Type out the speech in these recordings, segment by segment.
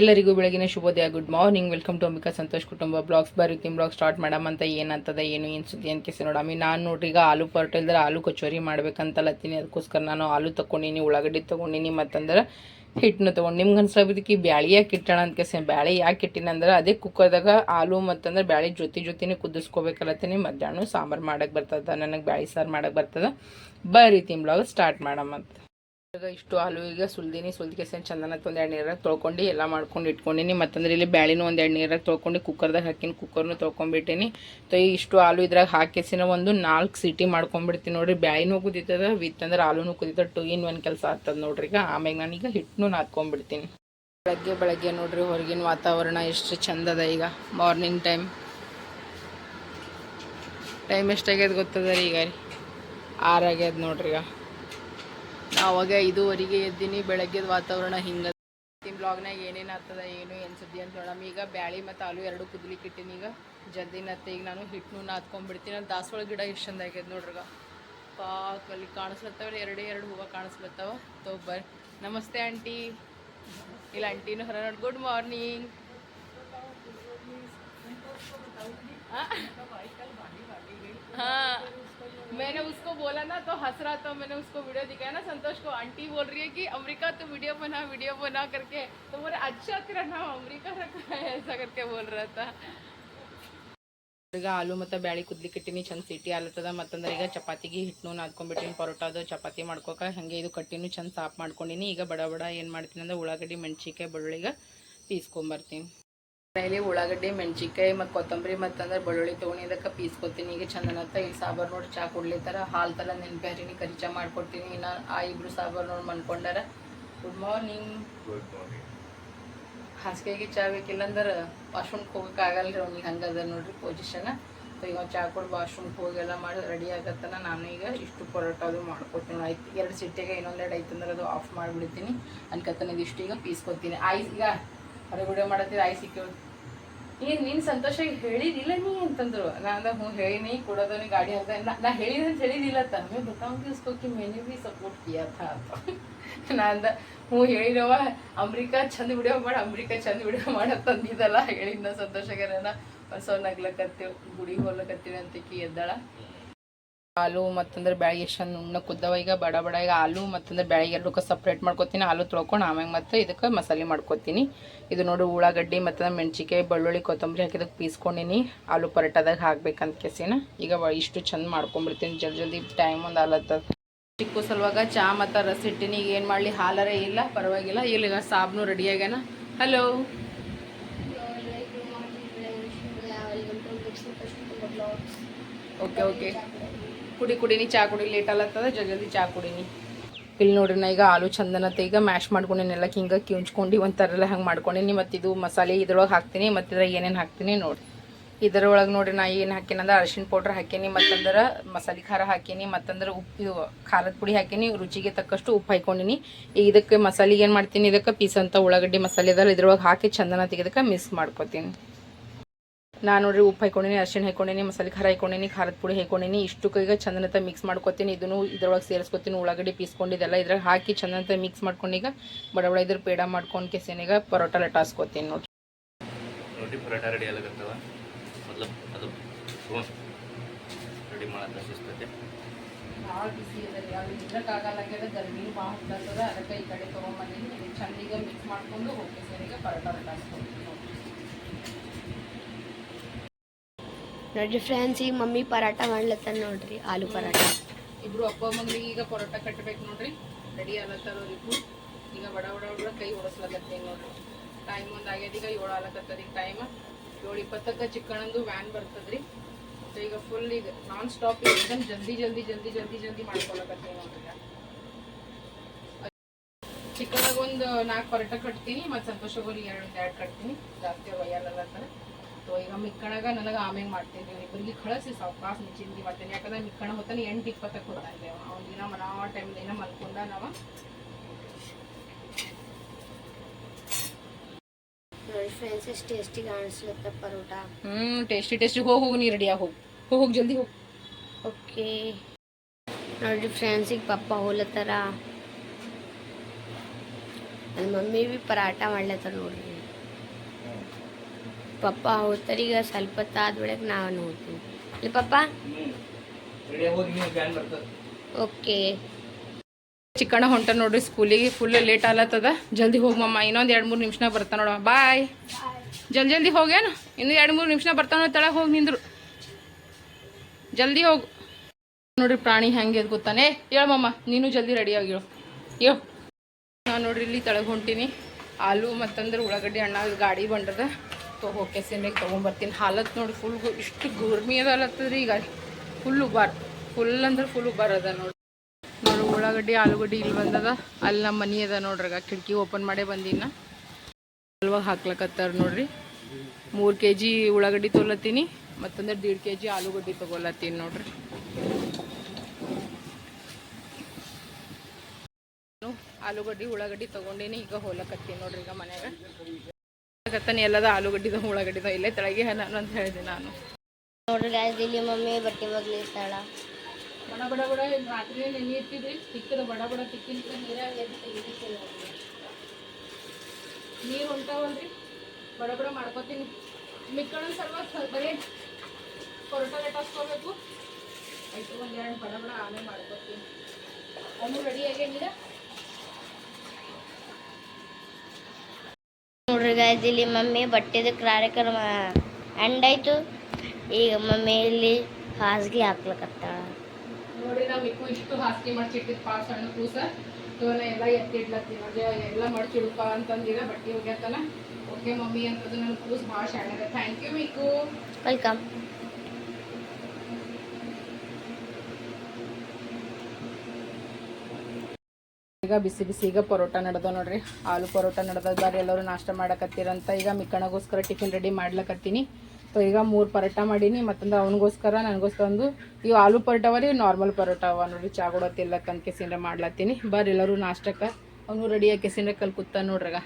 ಎಲ್ಲರಿಗೂ ಬೆಳಗಿನ ಶುಭೋದಯ. Good morning welcome to Ambika Santosh ಕುಟುಂಬ ಬ್ಲಾಗ್ಸ್ ಬರೀತೀನಿ ಬ್ಲಾಗ್ ಸ್ಟಾರ್ಟ್ ಮಾಡಮ್ ಅಂತ ಏನಂತದ, ಏನು ಏನು ಸುದ್ದಿ ಅಂತ ಕೇಸಿ ನೋಡಮ್ಮಿ ನಾನು ನೋಡ್ರಿ, ಈಗ ಆಲೂ ಪರೋಟ ಇಲ್ದ್ರೆ ಆಲೂ ಕಚೋರಿ ಮಾಡ್ಬೇಕಂತಲತ್ತೀನಿ ಅದಕ್ಕೋಸ್ಕರ ನಾನು ಆಲೂ ತೊಗೊಂಡಿನಿ, ಉಳ್ಳಾಗಡ್ಡಿ ತೊಗೊಂಡಿನಿ, ಮತ್ತಂದ್ರೆ ಹಿಟ್ಟನ್ನು ತೊಗೊಂಡು ನಿಮ್ಗೆ ಅನ್ಸ್ಲಾಬಿದ್ದಕ್ಕೆ ಬ್ಯಾಳಿ ಯಾಕೆ ಇಟ್ಟಣ ಅಂತ ಕೇಸಿ ಬ್ಯಾಳಿ ಯಾಕೆ ಇಟ್ಟಿನ ಅಂದ್ರೆ ಅದೇ ಕುಕ್ಕರ್ದಾಗ ಆಲೂ ಮತ್ತಂದ್ರೆ ಬ್ಯಾಳಿ ಜೊತೆ ಜೊತೆನೇ ಕುದಿಸ್ಕೋಬೇಕಲ್ಲತ್ತೀನಿ ಮಧ್ಯಾಹ್ನ ಸಾಂಬಾರು ಮಾಡಕ್ಕೆ ಬರ್ತದ, ನನಗೆ ಬ್ಯಾಳಿ ಸಾರು ಮಾಡಕ್ಕೆ ಬರ್ತದ. ಬರೀತೀನಿ ಬ್ಲಾಗ್ ಸ್ಟಾರ್ಟ್ ಮಾಡಮಂತ ಈಗ ಇಷ್ಟು ಈಗ ಸುಲ್ದಿನಿ ಸುಲ್ದಿಕೆಸ ಚಂದನ ಒಂದು ಎರಡು ನೀರಾಗ ತೊಳ್ಕೊಂಡು ಎಲ್ಲ ಮಾಡ್ಕೊಂಡು ಇಟ್ಕೊಂಡಿನಿ. ಮತ್ತಂದ್ರೆ ಇಲ್ಲಿ ಬ್ಯಾಳಿನೂ ಒಂದು ಎರಡು ನೀರಾಗ ತೊಳ್ಕೊಂಡು ಕುಕ್ಕರ್ದಾಗ ಹಾಕಿನಿ ಕುಕ್ಕರ್ನು ತೊಳ್ಕೊಂಡ್ಬಿಟ್ಟಿನಿ. ತೊ ಇಷ್ಟು ಆಲೂ ಇದ್ರಾಗ ಹಾಕಿಸಿನ ಒಂದು ನಾಲ್ಕು ಸಿಟಿ ಮಾಡ್ಕೊಂಡ್ಬಿಡ್ತೀನಿ ನೋಡ್ರಿ. ಬ್ಯಾಳಿನೂ ಕುದೀತದ, ವಿತ್ ಅಂದ್ರೆ ಆಲೂನು ಕುದೀತದ, ಟು ಇನ್ ಒನ್ ಕೆಲಸ ಆಗ್ತದ ನೋಡ್ರಿ ಈಗ. ಆಮ್ಯಾಗ ನಾನೀಗ ಹಿಟ್ಟನ್ನು ನಾದ್ಕೊಂಡ್ಬಿಡ್ತೀನಿ. ಬೆಳಗ್ಗೆ ಬೆಳಗ್ಗೆ ನೋಡ್ರಿ ಹೊರಗಿನ ವಾತಾವರಣ ಎಷ್ಟು ಚಂದದ ಈಗ. ಮಾರ್ನಿಂಗ್ ಟೈಮ್ ಟೈಮ್ ಎಷ್ಟಾಗ್ಯದ ಗೊತ್ತದ ರೀ ಈಗ? ರೀ ಆರಾಗ್ಯದ ನೋಡ್ರಿ ಈಗ. ಅವಾಗ ಐದೂವರೆಗೆ ಎದ್ದೀನಿ ಬೆಳಗ್ಗೆದ ವಾತಾವರಣ ಹಿಂಗ ನಿಮ್ಮ ಬ್ಲಾಗ್ನಾಗ ಏನೇನು ಆಗ್ತದ ಏನು ಏನು ಸುದ್ದಿ ಅಂತ ನೋಡಮ್ಮ ಈಗ ಬ್ಯಾಳಿ ಮತ್ತು ಆಲೂ ಎರಡು ಕುದ್ಲಿಕ್ಕೆ ಇಟ್ಟಿನಿ ಈಗ. ಜಲ್ದಿನತ್ತೆ ಈಗ ನಾನು ಹಿಟ್ಟು ನಾದ್ಕೊಂಡ್ಬಿಡ್ತೀನಿ ಅಲ್ಲಿ ದಾಸವಾಳ ಗಿಡ ಎಷ್ಟು ಚಂದ ಆಗ್ಯದ ನೋಡ್ರಿಗ. ಪಾಕ್ ಅಲ್ಲಿ ಕಾಣಿಸ್ಲತ್ತವ ಎರಡೇ ಎರಡು ಹೂವು ಕಾಣಿಸ್ಲತ್ತವ. ತೋ ಬರ್ರಿ. ನಮಸ್ತೆ ಆಂಟಿ. ಇಲ್ಲ ಆಂಟಿನೂ ಹೊರ ನೋಡಿ. ಗುಡ್ ಮಾರ್ನಿಂಗ್ हाँ मैंने उसको बोला ना तो हंस रहा था मैंने उसको वीडियो दिखाया ना संतोष को आंटी बोल रही है कि अमेरिका तो वीडियो बना वीडियो बना करके तो बोले अच्छा तेरा नाम अमेरिका रखा है ऐसा करके बोल रहा था ಈಗ ಆಲೂ ಮತ್ತು ಬ್ಯಾಳಿ ಕುದ್ಲಿಕ್ಕೆ ಇಟ್ಟಿನಿ ಚಂದ ಸಿಟಿ ಆಲತ್ತದ ಮತ್ತಂದ್ರೆ ಈಗ ಚಪಾತಿಗೆ ಹಿಟ್ಟನ್ನು ನಾದ್ಕೊಂಡ್ಬಿಟ್ಟಿನಿ ಪರೋಟಾದು ಚಪಾತಿ ಮಾಡ್ಕೋಕೆ ಹಾಗೆ ಇದು ಕಟ್ಟಿನೂ ಚಂದ ಸಾಫ್ ಮಾಡ್ಕೊಂಡಿನಿ ಈಗ ಬಡ ಬಡ ಏನು ಮಾಡ್ತೀನಿ ಅಂದ್ರೆ ಉಳ್ಳಾಗಡ್ಡಿ ಮೆಣಸಿಕಾಯಿ ಬೆಳ್ಳುಳ್ಳಿಗೆ ಪೀಸ್ಕೊಂಬರ್ತೀನಿ ಡೈಲಿ ಉಳ್ಳಾಗಡ್ಡಿ ಮೆಣಸಿಕಾಯಿ ಮತ್ತು ಕೊತ್ತಂಬರಿ ಮತ್ತಂದ್ರೆ ಬೆಳ್ಳುಳ್ಳಿ ತೊಗೊಂಡು ಇದಕ್ಕೆ ಪೀಸ್ಕೊತೀನಿ. ಈಗ ಚಂದನತ್ತ ಈ ಸಾಂಬಾರು ನೋಡಿ ಚಾ ಕೊಡ್ಲಿತ್ತಾರ ಹಾಲು ಥರ ನೆನ್ಪ್ಯಾರಿನಿ ಕರಿ ಚಾ ಮಾಡ್ಕೊಡ್ತೀನಿ. ಇನ್ನು ಆ ಇಬ್ರು ಸಾಂಬಾರು ನೋಡಿ ಮನ್ಕೊಂಡಾರ. ಗುಡ್ ಮಾರ್ನಿಂಗ್ ಹಾಸಿಗೆಗೆ ಚಾ ಬೇಕಿಲ್ಲ ಅಂದ್ರೆ ವಾಶ್ರೂಮ್ಗೆ ಹೋಗೋಕ್ಕಾಗಲ್ಲ ಆಗಲ್ಲ ರೀ ಅವ್ನಿಗೆ ಹಂಗದ ನೋಡ್ರಿ ಪೊಸಿಷನ್ ಸೊ ಈಗ ಚಾ ಕೊಡಿ ವಾಶ್ರೂಮ್ಗೆ ಹೋಗೆಲ್ಲ ಮಾಡಿ ರೆಡಿ ಆಗತ್ತನ. ನಾನು ಈಗ ಇಷ್ಟು ಪರೋಟ ಅದು ಮಾಡ್ಕೊತೀನಿ ಆಯ್ತು. ಎರಡು ಸಿಟ್ಟಿಗೆ ಇನ್ನೊಂದೆರಡು ಐತೆ ಅಂದ್ರೆ ಅದು ಆಫ್ ಮಾಡಿಬಿಡ್ತೀನಿ. ಅನ್ಕತ್ತನ ಇದಿಷ್ಟು ಈಗ ಪೀಸ್ಕೊತೀನಿ. ಆಯ್ತು ಈಗ ಅದೇ ವಿಡಿಯೋ ಮಾಡತ್ತೀರ ಆಯ್ ಸಿಕ್ಕ ಏನು ನೀನು ಸಂತೋಷ ಹೇಳಿದಿಲ್ಲ ನೀ ಅಂತಂದ್ರು. ನಾನು ಹ್ಞೂ ಹೇಳಿನಿ ಕೊಡೋದನಿ ಗಾಡಿ ಅಂತ. ನಾ ಹೇಳಿದ ಅಂತ ಹೇಳಿದಿಲ್ಲ ತ ಮೇ ಬತಾವಂಗೆ ಉಸ್ಕೋಕಿ ಬಿ ಭೀ ಸಪೋರ್ಟ್ ಕಿಯಾ ಅಂತ. ನಾ ಅಂದ, ಹ್ಞೂ ಹೇಳಿನವ ಅಮ್ರಿಕಾ ಚಂದ ವಿಡಿಯೋ ಮಾಡಿ, ಅಮ್ರಿಕಾ ಚಂದ ವಿಡಿಯೋ ಮಾಡಕ್ಕೆ ತಂದಿದ್ದಲ್ಲ ಹೇಳಿದ್ನ ಸಂತೋಷಗರನ ಹೊಸ ನಗ್ಲಕತ್ತೇವು ಗುಡಿಗೆ ಹೋಗ್ಲಕತ್ತೀವಿ ಅಂತಕಿ ಎದ್ದಾಳ. ಆಲೂ ಮತ್ತಂದ್ರೆ ಬೆಳಗ್ಗೆ ಎಷ್ಟು ಚಂದ ಉಣ್ಣ ಕುದ್ದವ ಈಗ, ಬಡ ಬಡ. ಈಗ ಆಲೂ ಮತ್ತಂದ್ರೆ ಬ್ಯಾಳಿ ಎರಡಕ್ಕೆ ಸಪ್ರೇಟ್ ಮಾಡ್ಕೊತೀನಿ. ಆಲೂ ತೊಳ್ಕೊಂಡು ಆಮ್ಯಾಗ ಮತ್ತೆ ಇದಕ್ಕೆ ಮಸಾಲೆ ಮಾಡ್ಕೊತೀನಿ. ಇದು ನೋಡಿ ಉಳ್ಳಾಗಡ್ಡಿ ಮತ್ತು ಮೆಣಸಿಕಾಯಿ ಬೆಳ್ಳುಳ್ಳಿ, ಕೊತ್ತಂಬರಿ ಹಾಕಿದಕ್ಕೆ ಪೀಸ್ಕೊಂಡಿನಿ. ಆಲೂ ಪರೋಟದಾಗ ಹಾಕ್ಬೇಕಂತ ಕೆಸಿನ. ಈಗ ಇಷ್ಟು ಚಂದ ಮಾಡ್ಕೊಂಬಿಡ್ತೀನಿ. ಜಲ್ದಿ ಜಲ್ದಿ ಟೈಮ್ ಒಂದು ಆಲತ್ತದ ಚಿಕ್ಕ ಸಲುವಾಗ ಚಾ ಮತ್ತು ರಸ ಇಟ್ಟಿನಿ ಈಗ ಏನು ಮಾಡಲಿ? ಹಾಲರೇ ಇಲ್ಲ, ಪರವಾಗಿಲ್ಲ. ಇಲ್ಲಿಗ ಸಾಬ್ನು ರೆಡಿ ಆಗ್ಯಾನ. ಹಲೋ ಓಕೆ ಓಕೆ ಕುಡಿ ಕುಡಿನಿ, ಚಾ ಕುಡಿ ಲೇಟ್ ಅಲ್ಲತ್ತದ ಜಲ್ದಿ ಚಾ ಕುಡಿನಿ. ಇಲ್ಲಿ ನೋಡ್ರಿ ನಾ ಈಗ ಆಲೂ ಚಂದನತ್ತೆ ಈಗ ಮ್ಯಾಶ್ ಮಾಡ್ಕೊಂಡಿನೆಲ್ಲ ಹಿಂಗೆ ಕಿಂಚ್ಕೊಂಡು, ಒಂಥರ ಹಂಗೆ ಮಾಡ್ಕೊಂಡಿನಿ ಮತ್ತು ಇದು ಮಸಾಲೆ ಇದ್ರೊಳಗೆ ಹಾಕ್ತೀನಿ, ಮತ್ತು ಇದ್ರಾಗ ಏನೇನು ಹಾಕ್ತೀನಿ ನೋಡಿ ಇದರೊಳಗೆ ನೋಡ್ರಿ ನಾ ಏನು ಹಾಕೀನಂದ್ರೆ ಅರಿಶಿನ ಪೌಡ್ರ್ ಹಾಕೀನಿ ಮತ್ತಂದ್ರೆ ಮಸಾಲೆ ಖಾರ ಹಾಕೀನಿ ಮತ್ತಂದ್ರೆ ಉಪ್ಪು ಖಾರದ ಪುಡಿ ಹಾಕೀನಿ ರುಚಿಗೆ ತಕ್ಕಷ್ಟು ಉಪ್ಪು ಹಾಕೊಂಡಿನಿ. ಈಗ ಇದಕ್ಕೆ ಮಸಾಲೆಗೆ ಏನು ಮಾಡ್ತೀನಿ, ಇದಕ್ಕೆ ಪೀಸ್ ಅಂತ ಉಳ್ಳಾಗಡ್ಡಿ ಮಸಾಲೆ ಅದಲ್ಲ ಇದ್ರೊಳಗೆ ಹಾಕಿ ಚಂದನ ತೆಗೆದಕ್ಕೆ ಮಿಕ್ಸ್ ಮಾಡ್ಕೊತೀನಿ. ನಾನು ನೋಡ್ರಿ ಉಪ್ಪು ಹಾಕೊಂಡೀನಿ ಅರ್ಶಿಣ ಹಾಕೊಂಡೀನಿ ಮಸಾಲೆ ಖಾರ ಹಾಕೊಂಡೀನಿ ಖಾರದ ಪುಡಿ ಹಾಕೊಂಡೀನಿ ಇಷ್ಟು ಕೈಗೆ ಚಂದನತ ಮಿಕ್ಸ್ ಮಾಡ್ಕೊತೀನಿ ಇದನ್ನು ಇದ್ರೊಳಗೆ ಸೇರಿಸ್ಕೊತೀನಿ ಉಳ್ಳಾಗಡ್ಡಿ ಪೀಸ್ಕೊಂಡಿದ್ದೆಲ್ಲ ಇದ್ರಾಗ ಹಾಕಿ ಚಂದನತ ಮಿಕ್ಸ್ ಮಾಡ್ಕೊಂಡೀಗ ಬಡ ಬಡ ಇದ್ರ ಪೇಡ ಮಾಡ್ಕೊಂಡು ಕೆಸಿನಾಗ ಪರೋಟ ಲಟಾಸ್ಕೊತೀನಿ ನೋಡ್ರಿ. ನೋಡಿ ಪರೋಟ ರೆಡಿ ಆಗತ್ತವ ಮೊದಲು ಅದು ರೆಡಿ ಮಾಡಕ್ಕೆ ಅನಿಸ್ತೈತೆ. ಭಾಳ ಬಿಸಿ ಇದೆ ರೀ ಅದು ಇದ್ರಕ್ಕಾಗಲ್ಲಾಗ್ಯದ ಗರ್ಮಿನೂ ಭಾಳ ಹತ್ತದ ಅದಕ್ಕೆ ಈ ಕಡೆ ತೊಗೊಂಬಂದಿನಿ ಚಂದಿಗೆ ಮಿಕ್ಸ್ ಮಾಡಿಕೊಂಡು ಹೋಗಿ ಕೆಸಿನಾಗ ಪರೋಟ ಲಟಾಸ್ಕೊತೀನಿ ನೋಡ್ರಿ ಫ್ರೆಂಡ್ಸ್ ಈಗ ಮಮ್ಮಿ ಪರಾಟ ಮಾಡ್ಲತ್ತಾನ ನೋಡ್ರಿ, ಆಲೂ ಪರಾಟ ಇಬ್ರು ಅಪ್ಪ ಮಗನಿಗೆ ಈಗ ಪರೋಟ ಕಟ್ಟಬೇಕು ನೋಡ್ರಿ. ರೆಡಿ ಆಗ್ಲತ್ತಾರಿಬ್ರು ಈಗ ಬಡ ಬಡ ಹುಡುಗ ಕೈ ಓಡಿಸ್ಲಕತ್ತೀನಿ ನೋಡ್ರಿ. ಟೈಮ್ ಒಂದು ಆಗ್ಯದ, ಈಗ ಏಳು ಆಗ್ಲಕತ್ತದ ಈಗ ಟೈಮ್ ಏಳು ಇಪ್ಪತ್ತಕ್ಕೆ ಚಿಕ್ಕಣಂದು ವ್ಯಾನ್ ಬರ್ತದ್ರಿ. ಸೊ ಈಗ ಫುಲ್ ಈಗ ನಾನ್ ಸ್ಟಾಪ್ ಏಕದಮ್ ಜಲ್ದಿ ಜಲ್ದಿ ಜಲ್ದಿ ಜಲ್ದಿ ಜಲ್ದಿ ಮಾಡ್ಕೊಳಕತ್ತೀನಿ ನೋಡ್ರಿ ಚಿಕ್ಕನಾಗ ಒಂದು ನಾಲ್ಕು ಪರೋಟ ಕಟ್ತೀನಿ, ಮತ್ತು ಸಂತೋಷ ಎರಡು ಎರಡು ಕಟ್ತೀನಿ. ಜಾಸ್ತಿ ಒಯ್ಯಲ್ಲ ಈಗ ಮಿಕ್ಕಣಗ ನನಗೆ ಆಮೇಲೆ ಮಾಡ್ತೀನಿ. ಇಬ್ಬರಿಗೆ ಕಳಿಸಿ ಸಾವಕಾಶ ಚಿಂತೆ ಮಾಡ್ತೀನಿ. ಯಾಕಂದ್ರೆ ಮಿಕ್ಕಣ ಹೊತ್ತಾನೆ ಎಂಟು ಇಪ್ಪತ್ತಕ್ಕೆ ಹೋಗ್ತಾನೆ ಅವ್ನ ದಿನ ಮನಾ ಟೈಮ್ ದಿನ ಮಲ್ಕೊಂಡ ನಾವು. ನೋಡಿ ಫ್ರೆಂಡ್ಸ್ ಎಷ್ಟು ಟೇಸ್ಟಿ ಕಾಣಿಸ್ಲತ್ತ ಪರೋಟ. ಹ್ಞೂ ಟೇಸ್ಟಿ ಟೇಸ್ಟಿ ಹೋಗಿ ಹೋಗಿ ನೀ ರೆಡಿಯಾಗಿ ಹೋಗಿ. ಹೋಗಿ ಹೋಗಿ ಜಲ್ದಿ ಹೋಗಿ. ಓಕೆ. ನೋಡ್ರಿ ಫ್ರೆಂಡ್ಸ್ ಈಗ ಪಪ್ಪ ಹೋಲತ್ತಾರ ನನ್ನ ಮಮ್ಮಿ ಬಿ ಪರಾಟ ಮಾಡ್ಲತ್ತಾರ ನೋಡ್ರಿ. ಪಪ್ಪ ಹೋಗ್ತಾರೆ ಈಗ ಸ್ವಲ್ಪ ಹೊತ್ತಾದ ನಾವು ನಾನು ಹೋಗ್ತೀನಿ ಇಲ್ಲಿ ಪಪ್ಪ ಓಕೆ. ಚಿಕ್ಕಣ್ಣ ಹೊಂಟ ನೋಡ್ರಿ ಸ್ಕೂಲಿಗೆ ಫುಲ್ ಲೇಟ್ ಆಲತ್ತದ ಜಲ್ದಿ ಹೋಗಿ ಮಮ್ಮ ಇನ್ನೊಂದು ಎರಡು ಮೂರು ನಿಮಿಷನಾಗ ಬರ್ತಾನ ನೋಡ ಬಾಯ್ ಜಲ್ದಿ ಜಲ್ದಿ ಹೋಗ್ಯಾನ ಇನ್ನು ಎರಡು ಮೂರು ನಿಮಿಷನಾಗ ಬರ್ತಾನ ತಳಗೆ ಹೋಗಿ ನಿಂದ್ರು. ಜಲ್ದಿ ಹೋಗು. ನೋಡ್ರಿ ಪ್ರಾಣಿ ಹೆಂಗೆ ಗೊತ್ತಾನೆ ಹೇಳು ಮಮ್ಮ ನೀನು ಜಲ್ದಿ ರೆಡಿ ಆಗಿಳು ಯೋ ನಾನು ನೋಡ್ರಿ ಇಲ್ಲಿ ತಳಗೆ ಹೊಂಟೀನಿ. ಆಲೂ ಮತ್ತಂದ್ರೆ ಉಳ್ಳಾಗಡ್ಡಿ ಅಣ್ಣ ಗಾಡಿ ಬಂಡದ. ತೊ ಹೋಕೆ ಸಿನ್ರಿಗೆ ತೊಗೊಂಬರ್ತೀನಿ. ಹಾಲತ್ ನೋಡಿ ಫುಲ್ ಇಷ್ಟು ಗುರ್ಮಿ ಅದಲ್ಲತ್ತದ್ರಿ ಈಗ. ಫುಲ್ಲು ಬರ್ ಫುಲ್ ಅಂದ್ರೆ ಫುಲ್ ಬರದ ಅದ ನೋಡಿ. ನೋಡಿ ಉಳ್ಳಾಗಡ್ಡಿ, ಆಲೂಗಡ್ಡಿ ಇಲ್ಲಿ ಬಂದದ. ಅಲ್ಲಿ ನಮ್ಮ ಮನೆ ಅದ ನೋಡ್ರಾಗ ಕಿಟಕಿ ಓಪನ್ ಮಾಡೇ ಬಂದಿನ. ಅಲ್ವಾಗ ಹಾಕ್ಲಕತ್ತಾರ ನೋಡ್ರಿ. ಮೂರು ಕೆ ಜಿ ಉಳ್ಳಾಗಡ್ಡಿ ತೊಗೊಲತ್ತೀನಿ. ಮತ್ತಂದ್ರೆ ದೀಡ್ ಕೆ ಜಿ ಆಲೂಗಡ್ಡಿ ತೊಗೊಲತ್ತೀನಿ ನೋಡ್ರಿ. ಆಲೂಗಡ್ಡಿ, ಉಳ್ಳಾಗಡ್ಡಿ ತೊಗೊಂಡೇನಿ ಈಗ ಹೋಲಕತ್ತೀನಿ ನೋಡ್ರಿ ಈಗ ಮನ್ಯಾಗ. ಆಗತ್ತಾನೆ ಎಲ್ಲದ ಆಲೂಗಡ್ಡಿದ ಉಳ್ಳಾಗಡ್ಡಿದ ಇಲ್ಲೇ ತೆಳಗೆ ನಾನು ಅಂತ ಹೇಳಿದೆ ನಾನು. ನೋಡ್ರಿ ಗಾಯ್ಸ್ ಇಲ್ಲಿ ಮಮ್ಮಿ ಬಟ್ಟೆ ಒಗ್ಲಿರ್ತಾಳ ಬಡ ಬಡ ಬಡ ರಾತ್ರಿ ನೆನೆ ಇಟ್ಟಿದ್ರಿ? ತಿಕ್ಕದ ಬಡ ಬಡ ತಿಕ್ಕಿನ ನೀರಾಗ ನೀರು ಹೊಂಟಾವಲ್ರಿ? ಬಡ ಬಡ ಮಾಡ್ಕೋತೀನಿ. ಮಿಕ್ಕಳ ಸ್ವಲ್ಪ ಬರೀ ಪರೋಟ ಲೆಟಾಸ್ಕೋಬೇಕು ಆಯ್ತು ಒಂದೆರಡು ಬಡ ಬಡ ಆಮೇಲೆ ಮಾಡ್ಕೋತೀನಿ. ಅವನು ರೆಡಿ ಆಗ್ಯಾನಿಲ್ಲ ನೋಡ್ರಿ ಗಾಯ್ಸ್ ಇಲ್ಲಿ ಮಮ್ಮಿ ಬಟ್ಟೆದ ಕಾರ್ಯಕ್ರಮ ಎಂಡ್ ಆಯ್ತು ಈಗ ಮಮ್ಮಿ ಇಲ್ಲಿ ಹಾಸಿಗೆ ಹಾಕ್ಲಕತ್ತ. ನೋಡಿ ನಾವು ಇಕ್ಕು ಇಷ್ಟು ಹಾಸಿಗೆ ಮಡ್ಚಿಟ್ಟಿದ್ದು ಪಾಸ್ ಸಣ್ಣ ಕೂಸ ಇವನ್ನ ಎಲ್ಲ ಎತ್ತಿಡ್ಲತ್ತಿ ನೋಡಿ ಎಲ್ಲ ಮಡ್ಚಿಡ್ಪ ಅಂತಂದಿರ ಬಟ್ಟೆ ಹೋಗ್ಯತ್ತಲ್ಲ ಓಕೆ ಮಮ್ಮಿ ಅಂತದ್ದು ನನ್ನ ಕೂಸ್ ಭಾಳ ಶಾಣೆ ಥ್ಯಾಂಕ್ ಯು ಮಿಕ್ಕು. ವೆಲ್ಕಮ್ ಈಗ ಬಿಸಿ ಬಿಸಿ ಈಗ ಪರೋಟ ನಡೆದ ನೋಡ್ರಿ. ಆಲೂ ಪರೋಟ ನಡೆದ ಬಾರಿ, ಎಲ್ಲರೂ ನಾಷ್ಟ ಮಾಡಕತ್ತಿರಂತ. ಈಗ ಮಿಕ್ಕಣಗೋಸ್ಕರ ಟಿಫಿನ್ ರೆಡಿ ಮಾಡ್ಲಕತ್ತೀನಿ. ಸೊ ಈಗ ಮೂರು ಪರೋಟ ಮಾಡೀನಿ, ಮತ್ತೊಂದು ಅವನಿಗೋಸ್ಕರ, ನನಗೋಸ್ಕರ ಒಂದು ಇವು ಆಲೂ ಅವ ರೀ ನಾರ್ಮಲ್ ಪರೋಟ ಅವ ನೋಡ್ರಿ. ಚಾ ಕೂಡ ತಿಲ್ಲಕ್ಕಂತ ಕೆಸಿಂಡ್ರೆ ಮಾಡ್ಲತ್ತೀನಿ. ಬರ್ರಿ ಎಲ್ಲರೂ ನಾಷ್ಟಕ್ಕೆ ಅವನು ರೆಡಿ ಆಗಿ ಕೆಸಿಂಡ್ರೆ ಕಲ್ ಕೂತ ನೋಡ್ರಿಗ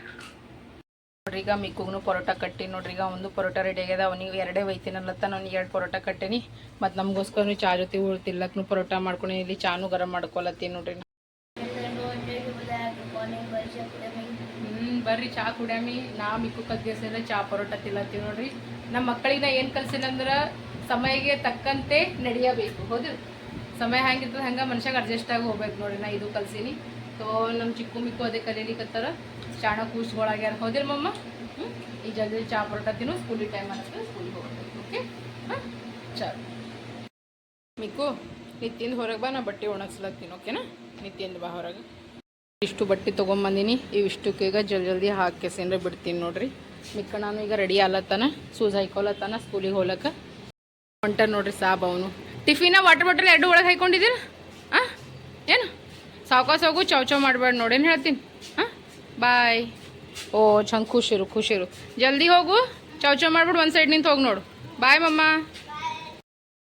ನೋಡ್ರಿ, ಈಗ ಮಿಕ್ಕುಗ್ನು ಪರೋಟ ಕಟ್ಟಿ ನೋಡ್ರಿ. ಈಗ ಒಂದು ಪರೋಟ ರೆಡಿ ಆಗ್ಯದ, ಅವನಿಗೆ ಎರಡೇ ಒಯ್ತೀನಲ್ಲತ್ತ ನಾನು ಎರಡು ಪರೋಟ ಕಟ್ಟೀನಿ. ಮತ್ತು ನಮಗೋಸ್ಕರ ಚಾ ಜೊತೆ ತಿಲ್ಲಕ್ನು ಪರೋಟ ಮಾಡ್ಕೊಂಡು ಇಲ್ಲಿ ಚಾನು ಗರಂ ಮಾಡ್ಕೊಳತ್ತೀನಿ ನೋಡ್ರಿ. ಬರ್ರಿ, ಚಾ ಕುಡ್ಯಾಮಿ. ನಾ ಮಿಕ್ಕು ಕದ್ದಿಸಿದ್ರೆ ಚಾ ಪರೋಟ ತಿಲ್ಲತ್ತೀವಿ ನೋಡ್ರಿ. ನಮ್ಮ ಮಕ್ಕಳಿಗೆ ಏನು ಕಲ್ಸಿಲ್ಲ ಅಂದ್ರೆ ಸಮಯಕ್ಕೆ ತಕ್ಕಂತೆ ನಡೆಯಬೇಕು, ಹೌದು. ಸಮಯ ಹೆಂಗಿರ್ತದೆ ಹಂಗೆ ಮನುಷ್ಯಾಗ ಅಡ್ಜಸ್ಟ್ ಆಗಿ ಹೋಗ್ಬೇಕು ನೋಡ್ರಿ, ನಾ ಇದು ಕಲ್ಸೀನಿ. ಸೊ ನಮ್ಮ ಚಿಕ್ಕು ಮಿಕ್ಕು ಅದೇ ಕಲೀಲಿಕ್ಕತ್ತಾರ ಚಾಣ ಕೂಸ್ಗಳಾಗ್ಯಾರ ಹೌದಿಲ್ಲ ಮಮ್ಮ ಈ ಜಲ್ದಿ ಚಾ ಪರೋಟ ತಿನ್ನು ಸ್ಕೂಲಿಗೆ ಟೈಮ್ ಅನ್ನ ಸ್ಕೂಲಿಗೆ ಹೋಗ್ಬೇಕು, ಓಕೆ? ಹಾಂ ಮಿಕ್ಕು, ನೀ ತಿಂದು ಹೊರಗೆ ಬಾ, ನಾ ಬಟ್ಟೆ ಒಣಗಿಸ್ಲತ್ತೀನಿ, ಓಕೆನಾ? ನೀ ತಿಂದು ಬಾ ಹೊರಗೆ. ಇಷ್ಟು ಬಟ್ಟೆ ತೊಗೊಂಬಂದಿನಿ ಇಷ್ಟಕ್ಕೆ ಈಗ ಜಲ್ದಿ ಜಲ್ದಿ ಹಾಕಿಸೇನ್ರೆ ಬಿಡ್ತೀನಿ ನೋಡ್ರಿ. ಮಿಕ್ಕ ನಾನು ಈಗ ರೆಡಿ ಆಲತ್ತಾನ ಸೂಸ್ ಹಾಯ್ಕೊಲತ್ತಾನ ಸ್ಕೂಲಿಗೆ ಹೋಗ್ಲಕ್ಕ. ಹೊಂಟ ನೋಡ್ರಿ ಸಾಬ್ ಅವನು. ಟಿಫಿನ ವಾಟರ್ ಬಾಟಲ್ ಎರಡು ಒಳಗೆ ಹಾಕೊಂಡಿದ್ದೀರ ಹಾಂ ಏನು? ಸಾವ್ಕಾಸ್ ಹೋಗು ಚೌ ಚೌ ಮಾಡಬೇಡ ಏನು ಹೇಳ್ತೀನಿ? ಹಾಂ ಬಾಯ್. ಓ, ಚಂದ ಖುಷಿರು ಖುಷಿರು. ಜಲ್ದಿ ಹೋಗು ಚೌ ಚೌ ಮಾಡ್ಬಿಡು ಒಂದು ಸೈಡ್ ನಿಂತು ಹೋಗಿ ನೋಡು. ಬಾಯ್ ಮಮ್ಮ.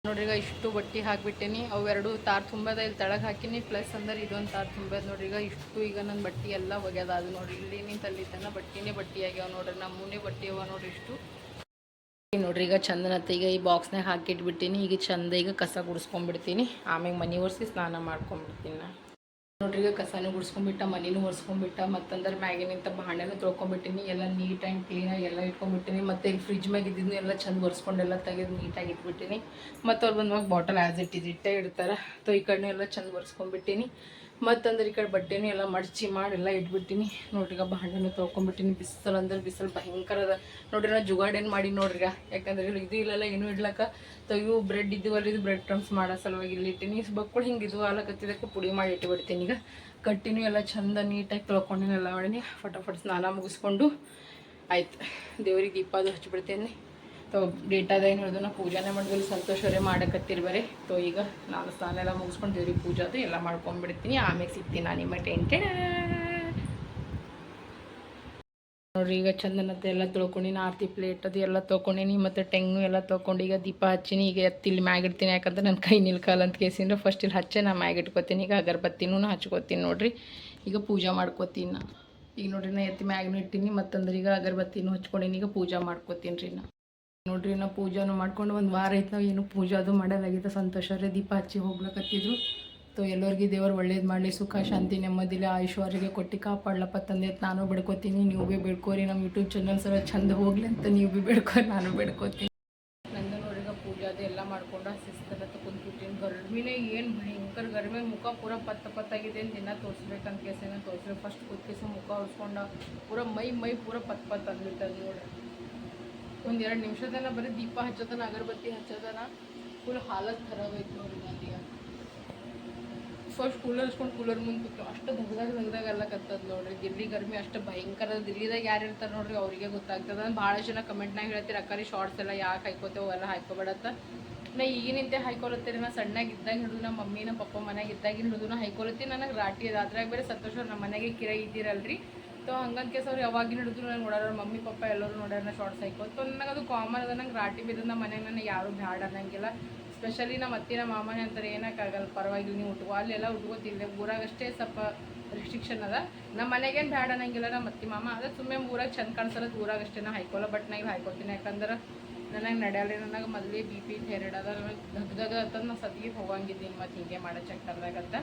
ನೋಡ್ರಿ, ಈಗ ಇಷ್ಟು ಬಟ್ಟೆ ಹಾಕ್ಬಿಟ್ಟೇನಿ. ಅವೆರಡು ತಾರ್ ತುಂಬದ, ಇಲ್ಲಿ ತೆಳಗೆ ಹಾಕಿನಿ. ಪ್ಲಸ್ ಅಂದ್ರೆ ಇದೊಂದು ತಾರ್ ತುಂಬದ ನೋಡ್ರಿ, ಈಗ ಇಷ್ಟು ಈಗ ನನ್ನ ಬಟ್ಟೆ ಎಲ್ಲ ಒಗ್ಯದ. ಅದು ನೋಡ್ರಿ, ಇಲ್ಲಿ ನಿಂತ ಅಲ್ಲಿ ಬಟ್ಟೆನೇ ಬಟ್ಟೆ ಆಗ್ಯಾವ ನೋಡ್ರಿ. ನಮ್ಮೂನೇ ಬಟ್ಟೆ ಅವ ನೋಡ್ರಿ ಇಷ್ಟು. ನೋಡ್ರಿ, ಈಗ ಚಂದನತ್ತ ಈಗ ಈ ಬಾಕ್ಸ್ನಾಗ ಹಾಕಿಟ್ಬಿಟ್ಟಿನಿ. ಈಗ ಚಂದ ಈಗ ಕಸ ಗುಡಿಸ್ಕೊಂಡ್ಬಿಡ್ತೀನಿ. ಆಮೇಲೆ ಮನೆ ಒರೆಸಿ ಸ್ನಾನ ಮಾಡ್ಕೊಂಡ್ಬಿಡ್ತೀನಿ ನಾ ನೋಡ್ರಿ, ಕಸಾನು ಗುಡ್ಸ್ಕೊಂಡ್ಬಿಟ್ಟ ಮನೇನು ಒರೆಸ್ಕೊಂಡ್ಬಿಟ್ಟ ಮತ್ತಂದ್ರೆ ಮ್ಯಾಗಿನಿಂದ ಬಾಣೆಲ್ಲ ತೊಳ್ಕೊಂಡ್ಬಿಟ್ಟಿನಿ ಎಲ್ಲ ನೀಟ್ ಆ್ಯಂಡ್ ಕ್ಲೀನಾಗಿ ಎಲ್ಲ ಇಟ್ಕೊಂಡ್ಬಿಟ್ಟಿನಿ ಮತ್ತು ಇಲ್ಲಿ ಫ್ರಿಜ್ ಮ್ಯಾಗ ಇದ್ದಿದ್ದು ಎಲ್ಲ ಚಂದ ಒರೆಸ್ಕೊಂಡೆಲ್ಲ ತೆಗೆದು ನೀಟಾಗಿ ಇಟ್ಬಿಟ್ಟಿನಿ. ಮತ್ತು ಅವ್ರು ಬಂದಾಗ ಬಾಟಲ್ ಆ್ಯಸ್ ಇಟ್ ಇಸ್ ಇಟ್ಟೇ ಇಡ್ತಾರೆ. ತೊ ಈ ಕಡೆ ಎಲ್ಲ ಚಂದ ಒರೆಸ್ಕೊಂಡ್ಬಿಟ್ಟಿನಿ ಮತ್ತಂದ್ರೆ ಈ ಕಡೆ ಬಟ್ಟೆನೂ ಎಲ್ಲ ಮಡಚಿ ಮಾಡಿ ಎಲ್ಲ ಇಟ್ಬಿಟ್ಟಿನಿ. ನೋಡ್ರಿ ಈಗ ಭಾಂಡೆನೂ ತೊಳ್ಕೊಂಡ್ಬಿಟ್ಟಿನಿ. ಬಿಸಿಲು ಅಂದ್ರೆ ಬಿಸಿಲು ಭಯಂಕರ ಅದ. ನೋಡ್ರಿ ನಾ ಜುಗಾಡೇನು ಮಾಡಿ ನೋಡ್ರಿ ಯಾಕಂದ್ರೆ ಇದು ಇಲ್ಲಲ್ಲ, ಏನೂ ಇಡ್ಲಕ್ಕ. ತೊಯ್ಯು ಬ್ರೆಡ್ ಇದ್ದೀವಲ್ಲ, ಇದು ಬ್ರೆಡ್ ಕ್ರಮ್ಸ್ ಮಾಡೋ ಸಲುವಾಗಿ ಇಲ್ಲಿ ಇಟ್ಟಿನಿ. ಬಕ್ಕಳು ಹಿಂಗೆ ಇದು ಆಲಕತ್ತಿದಕ್ಕೆ ಪುಡಿ ಮಾಡಿ ಇಟ್ಬಿಡ್ತೀನಿ ಈಗ. ಕಟ್ಟಿನೂ ಎಲ್ಲ ಚಂದ ನೀಟಾಗಿ ತೊಳ್ಕೊಂಡಿನಿ, ಎಲ್ಲ ಮಾಡೀನಿ. ಫಟಾಫಟ್ ಸ್ನಾನ ಮುಗಿಸ್ಕೊಂಡು ಆಯ್ತು. ದೇವ್ರಿಗೆ ದೀಪ ಅದು ತೊ ಡೇಟಾದ ಏನು ಹೇಳಿದ್ರು ನಾ ಪೂಜಾನೇ ಮಾಡಿದ್ವಿ ಸಂತೋಷವರೇ ಮಾಡಕತ್ತೀರಿ ಬರೀ. ತೊ ಈಗ ನಾನು ಸ್ನಾನ ಎಲ್ಲ ಮುಗಿಸ್ಕೊಂಡು ದೇವ್ರಿಗೆ ಪೂಜಾ ಅದು ಎಲ್ಲ ಮಾಡ್ಕೊಂಡ್ಬಿಡ್ತೀನಿ ಆಮೇಲೆ ಸಿಗ್ತೀನಿ ನಾನು ನಿಮ್ಮ ಟೆಂಟೆಡ ನೋಡ್ರಿ, ಈಗ ಚಂದನತ್ತೆ ಎಲ್ಲ ತೊಳ್ಕೊಂಡಿನಿ ಆರತಿ ಪ್ಲೇಟ್ ಅದು ಎಲ್ಲ ತೊಗೊಂಡಿನಿ ಮತ್ತು ತೆಂಗು ಎಲ್ಲ ತೊಗೊಂಡು ಈಗ ದೀಪ ಹಚ್ಚಿನಿ, ಈಗ ಎತ್ತಿ ಇಲ್ಲಿ ಮ್ಯಾಗ ಇಡ್ತೀನಿ. ಯಾಕಂದ್ರೆ ನನ್ನ ಕೈ ನಿಲ್ಕಲ್ಲ ಅಂತ ಕೇಸಿಂದ್ರೆ ಫಸ್ಟ್ ಇಲ್ಲಿ ಹಚ್ಚೆ, ನಾ ಮ್ಯಾಗಿಟ್ಕೋತೀನಿ ಈಗ ಅಗರಬತ್ತಿನೂ ಹಚ್ಕೋತೀನಿ ನೋಡ್ರಿ. ಈಗ ಪೂಜೆ ಮಾಡ್ಕೋತೀನಿ ಈಗ ನೋಡ್ರಿ, ನಾ ಎತ್ತಿ ಮ್ಯಾಗ್ನೂ ಇಟ್ಟಿನಿ, ಮತ್ತಂದ್ರೆ ಈಗ ಅಗರ್ಬತ್ತಿನೂ ಹಚ್ಕೊಂಡಿನಿ, ಈಗ ಪೂಜೆ ಮಾಡ್ಕೋತೀನಿ ರೀ ನಾ. ನೋಡ್ರಿ, ನಾ ಪೂಜಾನು ಮಾಡ್ಕೊಂಡು ಒಂದು ವಾರ ಆಯ್ತು ನಾವು ಏನು ಪೂಜಾ ಅದು ಮಾಡಲಾಗಿತ್ತು ಸಂತೋಷರೇ ದೀಪ ಹಚ್ಚಿ ಹೋಗ್ಲಕತ್ತಿದ್ರು. ಸೊ ಎಲ್ಲರಿಗೆ ದೇವರು ಒಳ್ಳೇದು ಮಾಡಲಿ, ಸುಖ, ಶಾಂತಿ ನೆಮ್ಮದಿಲ್ಲ ಐಶ್ವರ್ಯಗೆ ಕೊಟ್ಟು ಕಾಪಾಡ್ಲಪ್ಪ ತಂದೆ ನಾನು ಬೇಡ್ಕೋತೀನಿ. ನೀವು ಭೀ ಬೇಡ್ಕೋರಿ ನಮ್ಮ ಯೂಟ್ಯೂಬ್ ಚಾನಲ್ ಸರ ಚಂದ ಹೋಗ್ಲಿ ಅಂತ ನೀವು ಭೀ ಬೇಡ್ಕೋರಿ, ನಾನು ಬೇಡ್ಕೋತೀನಿ. ನಂದು ನೋಡಿದ ಪೂಜಾದು ಎಲ್ಲ ಮಾಡ್ಕೊಂಡು ಶಿಸ್ತಲ್ಲ ಕುಂತ್ಬಿಟ್ಟಿನಿ. ಗರ್ಮಿನೇ ಏನು ಭಯಂಕರ, ಗರ್ಮಿ ಮುಖ ಪೂರ ಪತ್ತ ಪತ್ತಾಗಿದೆ ದಿನ ತೋರಿಸ್ಬೇಕಂತ ಕೇಸೇನ ತೋರಿಸ್ಬೇಕು ಫಸ್ಟ್ ಕುತ್ಕೇಸಿ ಮುಖ ಹೊಡ್ಸ್ಕೊಂಡ ಪೂರ ಮೈ ಮೈ ಪೂರ ಪತ್ ಪತ್ ಅಂದ್ಬಿಟ್ಟದ ನೋಡ್ರಿ. ಒಂದು ಎರಡು ನಿಮಿಷದನ ಬರೀ ದೀಪ ಹಚ್ಚೋದನ ಅಗರಬತ್ತಿ ಹಚ್ಚೋದನ ಫುಲ್ ಹಾಲತ್ ಖರಾಬ್ ಐತೆ ನೋಡ್ರಿ ನಂದೀಗ ಫಸ್ಟ್ ಕೂಲರ್ ಇಸ್ಕೊಂಡು ಕೂಲರ್ ಮುಂದೆ ಬಿಟ್ಟು ಅಷ್ಟು ದಗ್ದಾಗ ದಗ್ದಾಗ ಎಲ್ಲ ಕತ್ತದ ನೋಡ್ರಿ. ದಿಲ್ಲಿ ಗರ್ಮಿ ಅಷ್ಟು ಭಯಂಕರ. ದಿಲ್ಲಿದಾಗ ಯಾರು ಇರ್ತಾರೆ ನೋಡ್ರಿ ಅವರಿಗೆ ಗೊತ್ತಾಗ್ತದ. ಭಾಳ ಜನ ಕಮೆಂಟ್ನಾಗ ಹೇಳ್ತೀರಿ ಅಕ್ಕರಿ ಶಾರ್ಟ್ಸ್ ಎಲ್ಲ ಯಾಕೆ ಹಾಕೋತೇವೆ ಅವೆಲ್ಲ ಹಾಕೋಬೇಡತ್ತ ನಾ ಈಗಿನಿಂತೆ ಹಾಕೊಳತ್ತೀರಿ ನಾ ಸಣ್ಣಾಗ ಇದ್ದಾಗ ಹಿಡಿದು ನಮ್ಮ ಮಮ್ಮಿ ನಮ್ಮ ಪಪ್ಪ ಮನೆಗೆ ಇದ್ದಾಗ ಹಿಡಿದು ನಾ ಹಾಕೊಳತ್ತೀನಿ ನನಗೆ ರಾಟಿ ಅದ ಅದ್ರಾಗ ಬೇರೆ ಸಂತೋಷ ನಮ್ಮ ಮನೆಗೆ ಕಿರ ಇದ್ದೀರಲ್ರಿ. ಸೊ ಹಂಗಂತ ಕೇಸ್ ಅವ್ರು ಯಾವಾಗಿನ ಹಿಡಿದ್ರು, ನಾನು ನೋಡೋರು ಮಮ್ಮಿ, ಪಪ್ಪ ಎಲ್ಲರೂ ನೋಡ್ಯಾರ ಶಾರ್ಟ್ಸ್ ಹಾಕೋ ಸೊ ನನಗೆ ಅದು ಕಾಮನ್ ಅದ. ನಂಗೆ ರಾಟಿ ಬಿದ್ದದ ನಮ್ಮ ಮನೆಗೆ ನನಗೆ ಯಾರು ಬ್ಯಾಡ ಅನ್ನಂಗಿಲ್ಲ. ಸ್ಪೆಷಲಿ ನಮ್ಮ ಅತ್ತಿನ ಮಾಮನೆ ಅಂತಾರೆ ಏನಕ್ಕಾಗಲ್ಲ ಪರವಾಗಿಲ್ಲ, ನೀವು ಉಟ್ಕೋ. ಅಲ್ಲೆಲ್ಲ ಉಟ್ಕೋತಿದ್ದೆ ಊರಾಗಷ್ಟೇ ಸ್ವಲ್ಪ ರಿಸ್ಟ್ರಿಕ್ಷನ್ ಅದ. ನಮ್ಮ ಮನೆಗೇನು ಬ್ಯಾಡ ಅನ್ನಂಗಿಲ್ಲ ನಮ್ಮ ಅತ್ತಿ ಮಾಮ. ಅದ ಸುಮ್ಮನೆ ಊರಾಗ ಚಂದ ಕಾಣಿಸಲ್ಲ ಊರಾಗಷ್ಟೇ ನಾ ಹಾಯ್ಕೊಲ್ಲ. ಬಟ್ ನಾ ಇಲ್ಲಿ ಹಾಯ್ಕೊತೀನಿ. ಯಾಕಂದ್ರೆ ನನಗೆ ನಡೆಯಲ್ಲ, ನನಗೆ ಮೊದಲೇ ಬಿ ಪಿ ಥೈರಾಯ್ಡ್ ಅದ. ನನಗೆ ದಗ್ದಾಗ ಅಂತಂದು ನಾ ಸತಿಗೆ ಹೋಗಂಗಿದ್ದೀನಿ ಮತ್ತು ಹೀಗೆ ಮಾಡೋ ಚಕ್ಕರ್ದಾಗ ಅಂತ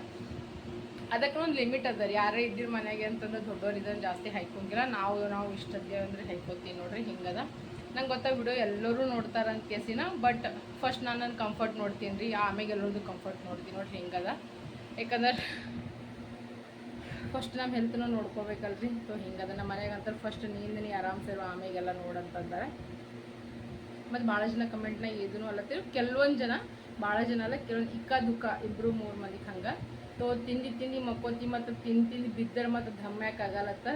ಅದಕ್ಕೆ ಒಂದು ಲಿಮಿಟ್ ಅದ ರೀ. ಯಾರೇ ಇದ್ದಿರ ಮನೆಗೆ ಅಂತಂದ್ರೆ ದೊಡ್ಡವ್ರು ಇದನ್ನು ಜಾಸ್ತಿ ಹಾಯ್ಕೊಂಗಿಲ್ಲ ನಾವು ನಾವು ಇಷ್ಟದ್ದೇವೆ ಅಂದರೆ ಹೈಕೋತೀವಿ ನೋಡ್ರಿ, ಹಿಂಗದ. ನಂಗೆ ಗೊತ್ತಾ ವಿಡಿಯೋ ಎಲ್ಲರೂ ನೋಡ್ತಾರೆ ಅಂತ ಕೇಸಿನ ಬಟ್ ಫಸ್ಟ್ ನಾನು ನನ್ನ ಕಂಫರ್ಟ್ ನೋಡ್ತೀನಿ ರೀ. ಆಮೇಲೆ ಎಲ್ಲರದ್ದು ಕಂಫರ್ಟ್ ನೋಡ್ತೀನಿ ನೋಡ್ರಿ, ಹಿಂಗದ. ಯಾಕಂದ್ರೆ ಫಸ್ಟ್ ನಮ್ಮ ಹೆಲ್ತ್ನ ನೋಡ್ಕೋಬೇಕಲ್ರಿ. ಸೊ ಹಿಂಗದ. ನಮ್ಮ ಮನೆಗೆ ಅಂತಾರೆ ಫಸ್ಟ್ ನೀನು ನೀ ಆರಾಮ್ಸೆ ಆಮೇಗೆಲ್ಲ ನೋಡಂತಂತಾರೆ ಮತ್ತು ಭಾಳ ಜನ ಕಮೆಂಟ್ನ ಏನೂ ಅಲ್ಲತ್ತೀವಿ ಕೆಲವೊಂದು ಜನ, ಭಾಳ ಜನ ಅಲ್ಲ, ಕೆಲವೊಂದು ಇಕ್ಕ ದುಃಖ ಇಬ್ಬರು ಮೂರು ಮಂದಿಗೆ ಹಂಗೆ ತೋ ತಿಂದು ತಿಂದು ಮಕ್ಕೋತಿ ಮತ್ತು ತಿಂದು ತಿಂದು ಬಿದ್ದರೆ ಮತ್ತು ಧಮ್ಯಾಕ್ ಆಗಲತ್ತ.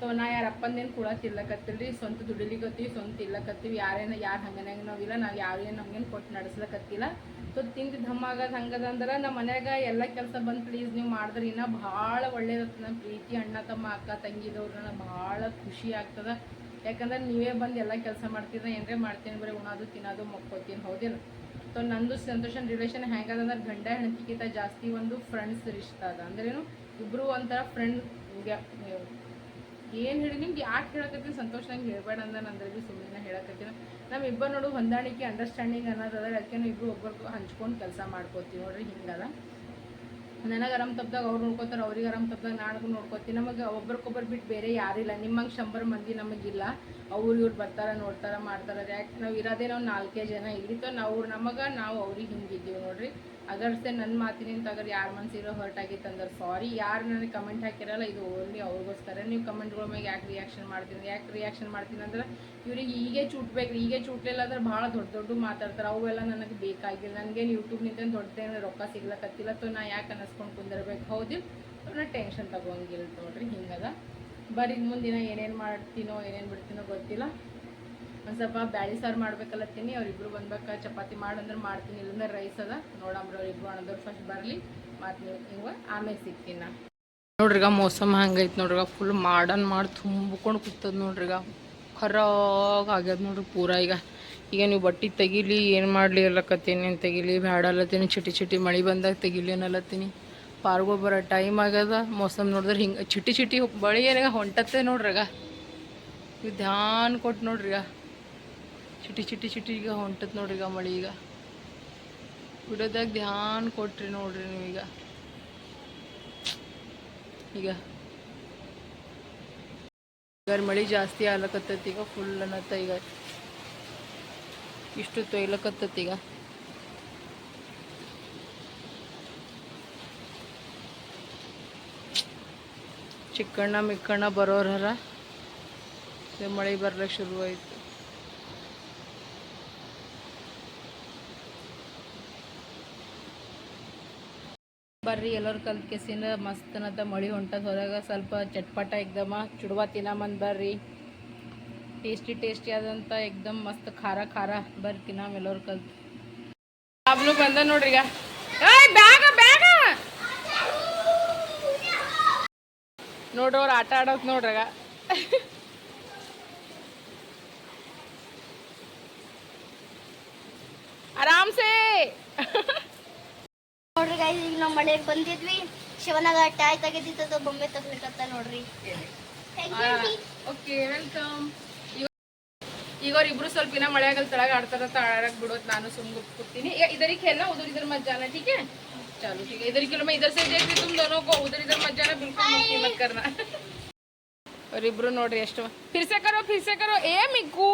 ತೋ ನಾ ಯಾರ ಅಪ್ಪಂದೇನು ಕೂಡ ತಿಲ್ಲಕತ್ತಿಲ್ರಿ ಸ್ವಂತ ದುಡಿಲಿಕತ್ತೀವಿ, ಸ್ವಂತ ಇಲ್ಲಕತ್ತೀವಿ ಯಾರೇನು ಯಾರು ಹಂಗನಾಗ ನಾವಿಲ್ಲ ನಾವು ಯಾರೇನು ನಮ್ಗೇನು ಕೊಟ್ಟು ನಡೆಸ್ಲಕತ್ತಿಲ್ಲ. ಸೊ ತಿಂದು ಧಮ್ಮ ಆಗೋದು ಹಂಗದ ಅಂದ್ರೆ ನಮ್ಮ ಮನ್ಯಾಗ ಎಲ್ಲ ಕೆಲಸ ಬಂದು ಪ್ಲೀಸ್ ನೀವು ಮಾಡಿದ್ರೆ ಇನ್ನೂ ಭಾಳ ಒಳ್ಳೇದತ್ತ ನಮ್ಮ ಪ್ರೀತಿ, ಅಣ್ಣ, ತಮ್ಮ, ಅಕ್ಕ ತಂಗಿದವ್ರು ನನಗೆ ಭಾಳ ಖುಷಿ ಆಗ್ತದ. ಯಾಕಂದ್ರೆ ನೀವೇ ಬಂದು ಎಲ್ಲ ಕೆಲಸ ಮಾಡ್ತೀರ ಏನರೇ ಮಾಡ್ತೀನಿ ಬರೀ, ಉಣೋದು ತಿನ್ನೋದು ಮಕ್ಕೋತೀನಿ ಹೌದಿಲ್ಲ ಸೊ ನಂದು ಸಂತೋಷನ ರಿಲೇಷನ್ ಹ್ಯಾಂಗದ ಅಂದ್ರೆ ಗಂಡ ಹೆಂಡತಿಗಿಂತ ಜಾಸ್ತಿ ಒಂದು ಫ್ರೆಂಡ್ಸ್ ರಿಷ್ಟ ಅದ ಅಂದ್ರೇನು ಇಬ್ಬರು ಒಂಥರ ಫ್ರೆಂಡ್ ಏನು ಹೇಳಿ ನಿಮ್ಗೆ ಯಾಕೆ ಹೇಳಕತ್ತೀನಿ? ಸಂತೋಷ ನಂಗೆ ಹೇಳ್ಬೇಡ ಅಂದ್ರೆ ನಂದ್ರೆ ಬಿ ಸುಮ್ಮನೆ ಹೇಳಕತ್ತೀನಿ. ನಮ್ಮ ಇಬ್ಬರು ನೋಡು ಹೊಂದಾಣಿಕೆ ಅಂಡರ್ಸ್ಟ್ಯಾಂಡಿಂಗ್ ಅನ್ನೋದು ಅದ ಅದಕ್ಕೆ ಇಬ್ಬರು ಒಬ್ಬರು ಹಂಚ್ಕೊಂಡು ಕೆಲಸ ಮಾಡ್ಕೋತೀವಿ ನೋಡ್ರಿ ಹಿಂಗದ. ನನಗೆ ಆರಾಮ್ ತಪ್ಪದಾಗ ಅವ್ರು ನೋಡ್ಕೋತಾರೆ, ಅವ್ರಿಗೆ ಆರಾಮ್ ತಪ್ಪದಾಗ ನಾನು ನೋಡ್ಕೋತೀನಿ. ನಮಗೆ ಒಬ್ರಿಗೊಬ್ಬರು ಬಿಟ್ಟು ಬೇರೆ ಯಾರಿಲ್ಲ ನಿಮ್ಮಂಗೆ ಶಂಬರ್ ಮಂದಿ ನಮಗಿಲ್ಲ ಅವ್ರು ಇವ್ರು ಬರ್ತಾರ, ನೋಡ್ತಾರ, ಮಾಡ್ತಾರ. ಯಾಕೆ ನಾವು ಇರೋದೇ ನಾವು ನಾಲ್ಕೇ ಜನ ಇಲ್ಲಿತ್ತು ನಾವು ನಮಗೆ, ನಾವು ಅವ್ರಿಗೆ ಹಿಂಗಿದ್ದೀವಿ ನೋಡ್ರಿ. ಅದರ್ಸೆ ನನ್ನ ಮಾತಿನಿಂದ ಅಗರ್ ಯಾರ ಮನಸ್ಸಿರೋ ಹರ್ಟ್ ಆಗಿತ್ತು ಅಂದ್ರೆ ಸಾರಿ ಯಾರು ನನಗೆ ಕಮೆಂಟ್ ಹಾಕಿರಲ್ಲ, ಇದು ಓನ್ಲಿ ಅವ್ರಿಗೋಸ್ಕರ. ನೀವು ಕಮೆಂಟ್ಗಳ ಮೇಲೆ ಯಾಕೆ ರಿಯಾಕ್ಷನ್ ಮಾಡ್ತೀನಿ ಯಾಕೆ ರಿಯಾಕ್ಷನ್ ಮಾಡ್ತೀನಿ ಅಂದ್ರೆ ಇವ್ರಿಗೆ ಹೀಗೆ ಚೂಟ್ಬೇಕು, ಹೀಗೆ ಚೂಟ್ಲಿಲ್ಲ ಅಂದ್ರೆ ಭಾಳ ದೊಡ್ಡ ದೊಡ್ಡ ಮಾತಾಡ್ತಾರೆ. ಅವೆಲ್ಲ ನನಗೆ ಬೇಕಾಗಿಲ್ಲ. ನನಗೇನು ಯೂಟ್ಯೂಬ್ನಿಂದ ದೊಡ್ಡದೇನು ರೊಕ್ಕ ಸಿಗ್ಲಕ್ಕತ್ತಿಲ್ಲ ತೊ ನಾ ಯಾಕೆ ಅನ್ನಿಸ್ಕೊಂಡು ಕುಂದಿರ್ಬೇಕು? ಹೌದು. ನಾ ಟೆನ್ಷನ್ ತಗೊಂಗಿಲ್ಲ ನೋಡ್ರಿ ಹಿಂಗದ. ಬರೀ ಮುಂದಿನ ಏನೇನು ಮಾಡ್ತೀನೋ, ಏನೇನು ಬಿಡ್ತೀನೋ ಗೊತ್ತಿಲ್ಲ. ಒಂದು ಸ್ವಲ್ಪ ಬ್ಯಾಳಿ ಸಾರು ಮಾಡ್ಬೇಕಲ್ಲತ್ತೀನಿ ಅವ್ರಿಬ್ರು ಬಂದ್ಬೇಕಾ, ಚಪಾತಿ ಮಾಡಂದ್ರೆ ಮಾಡ್ತೀನಿ, ಇಲ್ಲಂದ್ರೆ ರೈಸ್ ಅದ. ನೋಡಂಬ್ರ ಅವ್ರಿಬ್ರು ಅಣ್ಣದವ್ರು ಫಸ್ಟ್ ಬರಲಿ ಮಾತು ನೀವು ಆಮೇಲೆ ಸಿಗ್ತೀನಿ ನಾ. ನೋಡ್ರಿಗ ಮೋಸಮ್ ಹಂಗೈತೆ ನೋಡ್ರಿಗ ಫುಲ್ ಮಾಡನ್ ಮಾಡಿ ತುಂಬ್ಕೊಂಡು ಕೂತದ ನೋಡ್ರಿಗ. ಖರಾಗ ಆಗ್ಯದ ನೋಡ್ರಿ ಪೂರ ಈಗ. ಈಗ ನೀವು ಬಟ್ಟೆ ತೆಗಿಲಿ, ಏನು ಮಾಡಲಿ ಅಲ್ಲಕತ್ತೀನಿ ತೆಗಿಲಿ, ಬ್ಯಾಡ ಅಲ್ಲತ್ತೀನಿ ಚಿಟಿ ಚಿಟಿ ಮಳೆ ಬಂದಾಗ ತೆಗಿಲಿ ಅನ್ನಲತ್ತೀನಿ ಪಾರ್ಗೋ ಬರೋ ಟೈಮ್ ಆಗ್ಯದ, ಮೋಸಮ್ ನೋಡಿದ್ರೆ ಹಿಂಗೆ ಚಿಟಿ ಚಿಟಿ ಬಳಿ ಏನಾಗ ಹೊಂಟತ್ತೆ ನೋಡ್ರಿಗ. ಧ್ಯಾನ್ ಕೊಟ್ಟು ನೋಡ್ರಿಗ. ಚಿಟಿ ಚಿಟಿ ಚಿಟಿ ಈಗ ಹೊಂಟತ್ ನೋಡ್ರಿ ಈಗ ಮಳೆ ಈಗ. ಬಿಡೋದಾಗ ಧ್ಯಾನ್ ಕೊಟ್ರಿ ನೋಡ್ರಿ ನೀವೀಗ ಈಗ. ಈಗ. ಮಳೆ ಜಾಸ್ತಿ ಆಗ್ಲಕತ್ತೈತಿ ಈಗ ಫುಲ್ ಅನ್ನತ್ತ ಈಗ. ಇಷ್ಟು ತೊಯ್ಲಕತ್ತೈತಿ ಈಗ. ಚಿಕ್ಕಣ್ಣ ಮಿಕ್ಕಣ್ಣ ಬರೋರ ಮಳೆ ಬರ್ಲಿಕ್ಕೆ ಶುರುವಾಯ್ತು. ಬರ್ರಿ, ಎಲ್ಲರೂ ಕಲ್ತ್ ಕೆಸಿನ ಮಸ್ತನದ ಮಳಿ ಹೊಂಟದ ಹೊರಗೆ ಸ್ವಲ್ಪ ಚಟ್ಪಟ ಎಕ್ದಮ ಚುಡುವ ತಿನ್ನಮಂದು ಬರ್ರಿ. ಟೇಸ್ಟಿ ಟೇಸ್ಟಿ ಆದಂತ ಎಕ್ದಮ್ ಮಸ್ತ್ ಖಾರ ಖಾರ ಬರ್ರಿ ತಿನ್ನಮ್ ಎಲ್ಲರೂ ಕಲ್ತ್. ಆಬ್ಲು ಬಂದ ನೋಡ್ರಿ ಈಗ. ಬ್ಯಾಗ ಬ್ಯಾಗ! ನೋಡ್ರವ್ರು ಆಟ ಆಡೋಕ್ ನೋಡ್ರಿಗ ಆರಾಮ್ಸೇ! ಗೈಸ್ ಈಗ ನಾವು ಮಳೆಗೆ ಬಂದಿದ್ವಿ. ಶಿವನಾಗ ಟಾಯ್ ತೆಗೆದಿತ್ತದು ಬೊಂಬೆ ತಗ್ಲಿಕ್ಕತ್ತ ನೋಡ್ರಿ. ಓಕೆ ವೆಲ್ಕಮ್ ಈಗ ಇಬ್ರು ಸ್ವಲ್ಪ ಇನ್ನ ಮಳೆಯಾಗಲ್ ತಳಗ ಆಡ್ತಾರ ಆಡಕ್ ಬಿಡೋದ್ ನಾನು ಸುಮ್ ಈಗ ಇದರಿಗೆ ಎಲ್ಲ ಉದುರ್ ಇದ್ರ ಮಜ್ಜಾನ ಟೀಕೆ है चलो ठीक है इधर की मैं इधर से देख रही तुम दोनों को उधर इधर मत जाना ಎಷ್ಟು फिर से ಏ फिर ಮಿಕ್ಕು.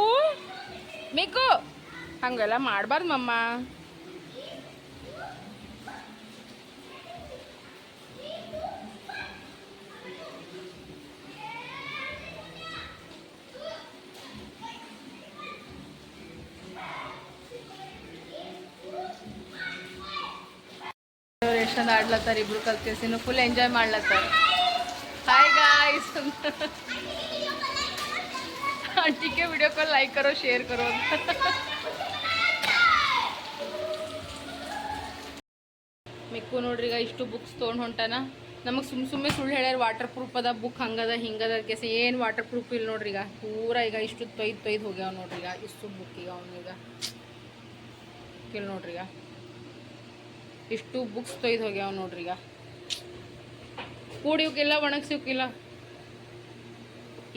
करो ಹಂಗೆಲ್ಲ ಮಾಡಬಾರ್ದು ಮಮ್ಮ. ಚಂದ ಆಡ್ಲತ್ತಾರ, ಇಬ್ರು ಕಲ್ತೇಸಿ ಫುಲ್ ಎಂಜಾಯ್ ಮಾಡ್ಲತ್ತಾರ. ಹಾಯ್ ಗಾಯ್ಸ್ ಅಂಟಿಕೆ ವಿಡಿಯೋ ಕಾಲ್ ಲೈಕ್ ಕರೋ ಶೇರ್ ಕರೋ ಅಂತ. ಮಿಕ್ಕು ನೋಡ್ರಿ ಈಗ ಇಷ್ಟು ಬುಕ್ಸ್ ತೊಗೊಂಡು ಹೊಂಟಾನ. ನಮಗೆ ಸುಮ್ ಸುಮ್ಮನೆ ಸುಳ್ಳು ಹೇಳ್ಯಾರ ವಾಟರ್ ಪ್ರೂಫ್ ಅದ ಬುಕ್ ಹಂಗದ, ಹಿಂಗದ ಕೆಸ ಏನು ವಾಟರ್ ಪ್ರೂಫ್ ಇಲ್ಲ ನೋಡ್ರಿ ಈಗ. ಪೂರ ಈಗ ಇಷ್ಟು ತೊಯ್ದು ತೊಯ್ದು ಹೋಗ್ಯಾವ ನೋಡ್ರಿ ಈಗ. ಇಷ್ಟು ಬುಕ್ ಈಗ ಅವನೀಗ. ಇಲ್ಲ ನೋಡ್ರಿ ಈಗ. ಇಷ್ಟು ಬುಕ್ಸ್ ತೊಯ್ದು ಹೋಗ್ಯಾವ ನೋಡ್ರಿ ಈಗ ಕೂಡಿವ್ಕಿಲ್ಲ ಒಣಗ್ಸಿವ್ಕಿಲ್ಲ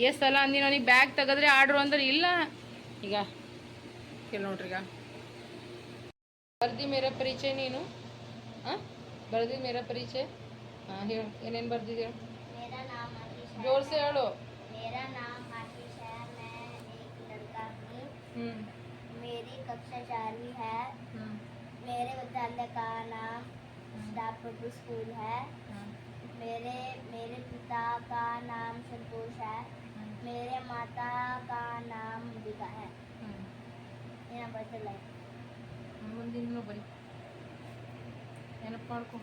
ಎಷ್ಟು ಸಲ ಅಂದಿ ನನಗೆ ಬ್ಯಾಗ್ ತೆಗೆದ್ರೆ ಆರ್ಡ್ರು ಅಂದ್ರೆ ಇಲ್ಲ ಈಗ ಕೇಳಿ ನೋಡ್ರಿ ಈಗ ಬರ್ದಿ ಮೇರ ಪರಿಚಯ ನೀನು ಹಾಂ ಬರ್ದಿ ಮೇರ ಪರಿಚಯ ಹಾಂ ಹೇಳು ಏನೇನು ಬರ್ದಿದ್ದೀಯ मेरा नाम आशीष है ಜೋರ್ಸೆ ಹೇಳು मेरा नाम आशीष है मैं एक लड़का हूँ ಹ್ಞೂ मेरी कक्षा चारवीं है ಹ್ಞೂ मेरे विद्यालय का नाम स्टाफ प्रभु स्कूल है ಹ್ಞೂ मेरे मेरे पिता का नाम संतोष है मेरे माता का नाम अंबिका है ಹ್ಞೂ मेरा बर्थडे लाइफ ಮುಂದಿನ ಬರೀ ನೆನಪು ಮಾಡ್ಕೊ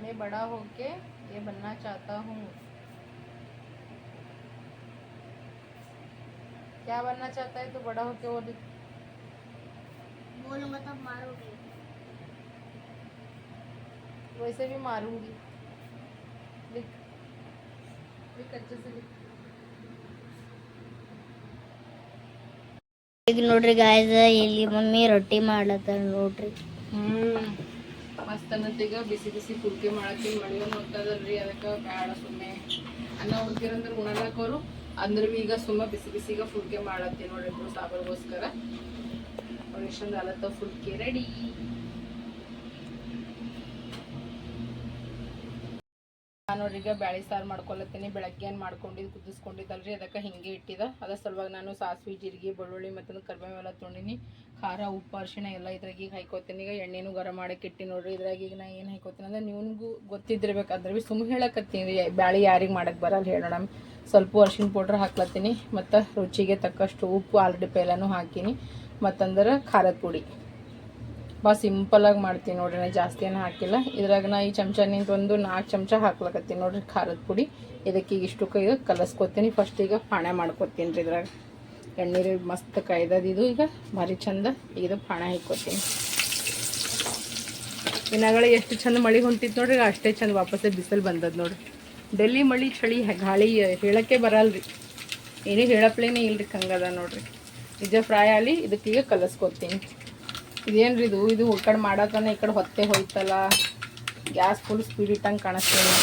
मैं बड़ा होके ये बनना चाहता हूँ क्या बनना चाहता है तू बड़ा होके वो लिख बोलूँगा तब मारोगे वैसे भी मारूंगी लिख लिख अच्छे से लिख ಈಗ ನೋಡ್ರಿ ಗಾಯ್ಸ್ ಇಲ್ಲಿ ಮಮ್ಮಿ ರೊಟ್ಟಿ ಮಾಡ್ಲತ್ತಾರ ನೋಡ್ರಿ ಹ್ಮ್ ಮಸ್ತ್ ಅನ್ನತ್ತೀಗ ಬಿಸಿ ಬಿಸಿ ಕುಲ್ಕೆ ಮಾಡಕ್ಕೆ ಮಳೆಯನ್ನು ಹೋಗ್ತದಲ್ರಿ ಅದಕ್ಕೆ ಬೇಡ ಸುಮ್ಮನೆ ಅನ್ನ ಉಳ್ಕಿರಂದ್ರೆ ಉಣಲಕ್ಕವರು ಅಂದ್ರೆ ಈಗ ಸುಮ್ಮ ಬಿಸಿ ಬಿಸಿಗ ಫುಲ್ಕೆ ಮಾಡತ್ತಿ ನೋಡ್ರಿ ಇಬ್ರು ಸಾಬರ್ಗೋಸ್ಕರ ಅವ್ರು झालं तर फुलके ರೆಡಿ ನಾನು ಈಗ ಬ್ಯಾಳಿ ಸಾರು ಮಾಡ್ಕೊಳತ್ತೀನಿ, ಬೆಳಗ್ಗೆ ಏನು ಮಾಡ್ಕೊಂಡಿದ್ದು ಕುದಿಸ್ಕೊಂಡಿದ್ದಲ್ರಿ, ಅದಕ್ಕೆ ಹಿಂಗೆ ಇಟ್ಟಿದ. ಅದ್ರ ಸಲುವಾಗಿ ನಾನು ಸಾಸಿವೆ, ಜೀರಿಗೆ, ಬೆಳ್ಳುಳ್ಳಿ ಮತ್ತು ಕರಿಬೇವೆಲ್ಲ ತೊಂಡಿನಿ ಖಾರ, ಉಪ್ಪು, ಅರಿಶಿಣ ಎಲ್ಲ ಇದ್ರಾಗ ಈಗ ಹಾಕೋತೀನಿ ಈಗ ಎಣ್ಣೆನೂ ಗರಂ ಮಾಡಕ್ಕೆ ಇಟ್ಟಿ ನೋಡ್ರಿ, ಇದ್ರಾಗ ಈಗ ನಾನು ಏನು ಹಾಕೋತೀನಿ ಅಂದ್ರೆ ನಿವನ್ಗೂ ಗೊತ್ತಿದ್ದಿರ್ಬೇಕಂದ್ರೆ ಭೀ ಸುಮ್ಮನೆ ಹೇಳಕತ್ತೀನಿ ಬ್ಯಾಳಿ ಯಾರಿಗೆ ಮಾಡಕ್ಕೆ ಬರಲ್ಲ ಹೇಳೋಣ ಸ್ವಲ್ಪ ಅರ್ಶಿಣ ಪೌಡ್ರ್ ಹಾಕ್ಲತ್ತೀನಿ. ಮತ್ತು ರುಚಿಗೆ ತಕ್ಕಷ್ಟು ಉಪ್ಪು ಆಲ್ರೆಡಿ ಪೈಲನೂ ಹಾಕೀನಿ. ಮತ್ತಂದ್ರೆ ಖಾರದ ಪುಡಿ. ಭಾಳ ಸಿಂಪಲಾಗಿ ಮಾಡ್ತೀನಿ ನೋಡ್ರಿ, ನಾ ಜಾಸ್ತಿ ಏನು ಹಾಕಿಲ್ಲ. ಇದ್ರಾಗ ನಾ ಈ ಚಮಚ ನಿಂತ ಒಂದು ನಾಲ್ಕು ಚಮಚ ಹಾಕ್ಲಕತ್ತೀನಿ ನೋಡ್ರಿ ಖಾರದ ಪುಡಿ. ಇದಕ್ಕೆ ಈಗ ಇಷ್ಟಕ್ಕೆ ಈಗ ಕಲಸ್ಕೊತೀನಿ. ಫಸ್ಟ್ ಈಗ ಪಾಣೆ ಮಾಡ್ಕೊತೀನಿ ರೀ ಇದ್ರಾಗ. ಎಣ್ಣೀರು ಮಸ್ತ್ ಕಾಯ್ದದ ಇದು. ಈಗ ಭಾರಿ ಚಂದ ಇದು ಪಾಣ ಹಾಕ್ಕೊತೀನಿ. ದಿನಗಳ ಎಷ್ಟು ಚಂದ ಮಳೆ ಹೊಂಟಿತ್ತು ನೋಡ್ರಿ ಅಷ್ಟೇ ಚಂದ ವಾಪಸ್ ಬಿಸಿಲು ಬಂದದ ನೋಡ್ರಿ. ಡೆಲ್ಲಿ ಮಳಿ ಚಳಿ ಗಾಳಿ ಹೇಳಕ್ಕೆ ಬರಲ್ರಿ. ಏನೂ ಹೇಳಪ್ಲೇನೇ ಇಲ್ರಿ, ಕಂಗದ ನೋಡ್ರಿ. ಇದು ಫ್ರೈ ಆಗಲಿ ಇದಕ್ಕೀಗ ಕಲಸ್ಕೊತೀನಿ. ಇದೇನ್ರಿ ಇದು? ಇದು ಈ ಕಡೆ ಮಾಡತ್ತಾನೆ ಈ ಕಡೆ ಹೊತ್ತೆ ಹೋಯ್ತಲ್ಲ. ಗ್ಯಾಸ್ ಫುಲ್ ಸ್ಪೀಡ್ ಇಟ್ಟಂಗೆ ಕಾಣಿಸ್ತೀನಿ.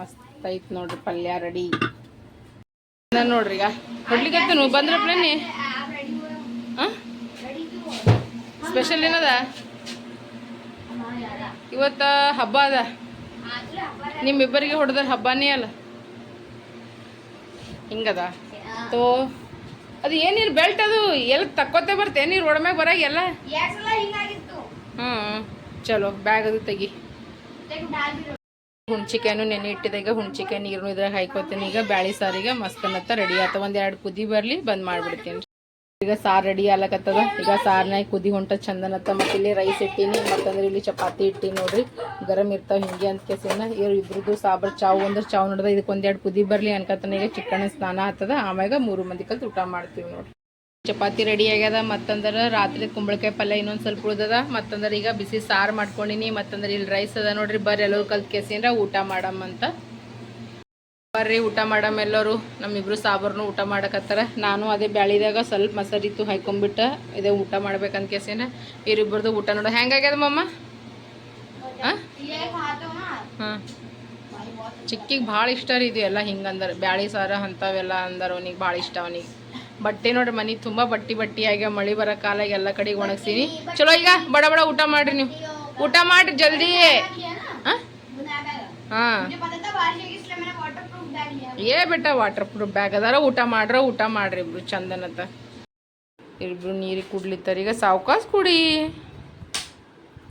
ಮಸ್ತ್ ಐತೆ ನೋಡ್ರಿ ಪಲ್ಯ ರೆಡಿ. ನೋಡ್ರಿ ಈಗ. ಕೊಡ್ಲಿಕ್ಕೆ ನೀವು ಬಂದ್ರ ಪ್ಲೇನಿ ಸ್ಪೆಷಲ್ ಏನದ? ಇವತ್ತ ಹಬ್ಬ ಅದ. ನಿಮ್ಮಿಬ್ಬರಿಗೆ ಹೊಡೆದ್ರೆ ಹಬ್ಬನೇ ಅಲ್ಲ. ಹಿಂಗದ? ತೋ ಅದು ಏನಿರ್ ಬೆಲ್ಟ್ ಅದು ಎಲ್ಲಿ ತಕ್ಕೋತೆ ಬರ್ತೆ ನೀರು ಒಡಮ್ಯಾಗ ಬರಾಗ ಎಲ್ಲ? ಹ್ಞೂ ಚಲೋ ಬ್ಯಾಗ್ ಅದು ತೆಗಿ. ಹುಣ್ಚಿಕಾಯನ್ನು ನೆನೆ ಇಟ್ಟಿದೆ. ಈಗ ಹುಣ್ಚಿಕಾಯಿ ನೀರು ಇದ್ರಾಗ ಹಾಕೋತೀನಿ ಈಗ ಬ್ಯಾಳಿ ಸಾರಿಗೆ ಮಸ್ತ್ ಅನ್ನತ್ತ ರೆಡಿ ಆತ. ಒಂದ್ ಎರಡು ಕುದಿ ಬರಲಿ ಬಂದ್ ಮಾಡ್ಬಿಡ್ತೀನಿ. ಈಗ ಸಾರು ರೆಡಿ ಆಲಕತ್ತದ ಈಗ ಸಾರ್ನಾಗ ಕುದಿ ಹೊಂಟ ಚಂದನತ್ತ ಮತ್ತೆ ಇಲ್ಲಿ ರೈಸ್ ಇಟ್ಟಿನಿ, ಮತ್ತಂದ್ರೆ ಇಲ್ಲಿ ಚಪಾತಿ ಇಟ್ಟಿ ನೋಡ್ರಿ. ಗರಂ ಇರ್ತಾವ ಹಿಂಗೆ ಅಂತ ಕೇಸಿನ ಇವ್ರು ಇಬ್ರದ್ದು ಸಾಬರ್ ಚಾವು ಅಂದ್ರೆ ಚಾವು ನೋಡ್ದ ಇದಕ್ಕೆ ಒಂದೆರಡು ಕುದಿ ಬರ್ಲಿ ಅನ್ಕತನ ಈಗ ಚಿಕನ್ ಸ್ನಾನ ಆತದ, ಆಮ್ಯಾಗ ಮೂರು ಮಂದಿ ಕಲ್ತು ಊಟ ಮಾಡ್ತೀವಿ ನೋಡ್ರಿ. ಚಪಾತಿ ರೆಡಿ ಆಗ್ಯದ, ಮತ್ತಂದ್ರೆ ರಾತ್ರಿ ಕುಂಬಳಕಾಯಿ ಪಲ್ಯ ಇನ್ನೊಂದು ಸ್ವಲ್ಪ ಉಳ್ದದ. ಮತ್ತಂದ್ರೆ ಈಗ ಬಿಸಿ ಸಾರು ಮಾಡ್ಕೊಂಡಿನಿ, ಮತ್ತಂದ್ರೆ ಇಲ್ಲಿ ರೈಸ್ ಅದ ನೋಡ್ರಿ. ಬರ್ರಿ ಎಲ್ಲರೂ ಕಲ್ತು ಕೇಸಿನ ಊಟ ಮಾಡಮ್ಮಂತ ಬರ್ರಿ ಊಟ ಮಾಡಮ್ ಎಲ್ಲರೂ. ನಮ್ಮಿಬ್ರು ಸಾಬರ್ನು ಊಟ ಮಾಡಕತ್ತಾರ. ನಾನು ಅದೇ ಬ್ಯಾಳಿದಾಗ ಸ್ವಲ್ಪ ಮಸರಿತ್ತು ಹಾಕೊಂಡ್ಬಿಟ್ಟು ಇದೇ ಊಟ ಮಾಡ್ಬೇಕಂತ ಕೇಸಿನ ಇವರಿಬ್ಬರದು ಊಟ ನೋಡ. ಹೆಂಗಾಗ್ಯದ ಮಮ್ಮ ಹಾಂ? ಚಿಕ್ಕಿಗೆ ಭಾಳ ಇಷ್ಟ ರೀ ಇದು ಎಲ್ಲ ಹಿಂಗಂದ್ರೆ. ಬ್ಯಾಳಿ ಸಾರ ಅಂಥವೆಲ್ಲ ಅಂದ್ರೆ ಅವನಿಗೆ ಭಾಳ ಇಷ್ಟ ಅವನಿಗೆ. ಬಟ್ಟೆ ನೋಡ್ರಿ ಮನೆ ತುಂಬಾ ಬಟ್ಟಿ ಬಟ್ಟಿ ಆಗ್ಯಾವ. ಮಳಿ ಬರೋ ಕಾಲಾಗ ಎಲ್ಲ ಕಡೆಗೆ ಒಣಗ್ಸೀನಿ. ಚಲೋ ಈಗ ಬಡ ಬಡ ಊಟ ಮಾಡ್ರಿ ನೀವು. ಊಟ ಮಾಡ್ರಿ ಜಲ್ದಿ. ಹಾಂ? ಹಾ. ಏ ಬೆಟ್ಟ ವಾಟರ್ ಪ್ರೂಫ್ ಬ್ಯಾಗ್ ಅದಾರ, ಊಟ ಮಾಡ್ರ, ಊಟ ಮಾಡ್ರಿ ಇಬ್ರು ಚಂದನತ ಇಬ್ರು ನೀರಿಗೆ ಕುಡ್ಲಿತ್ತಾರ. ಈಗ ಸಾವ್ಕಾಸ್ ಕುಡಿ.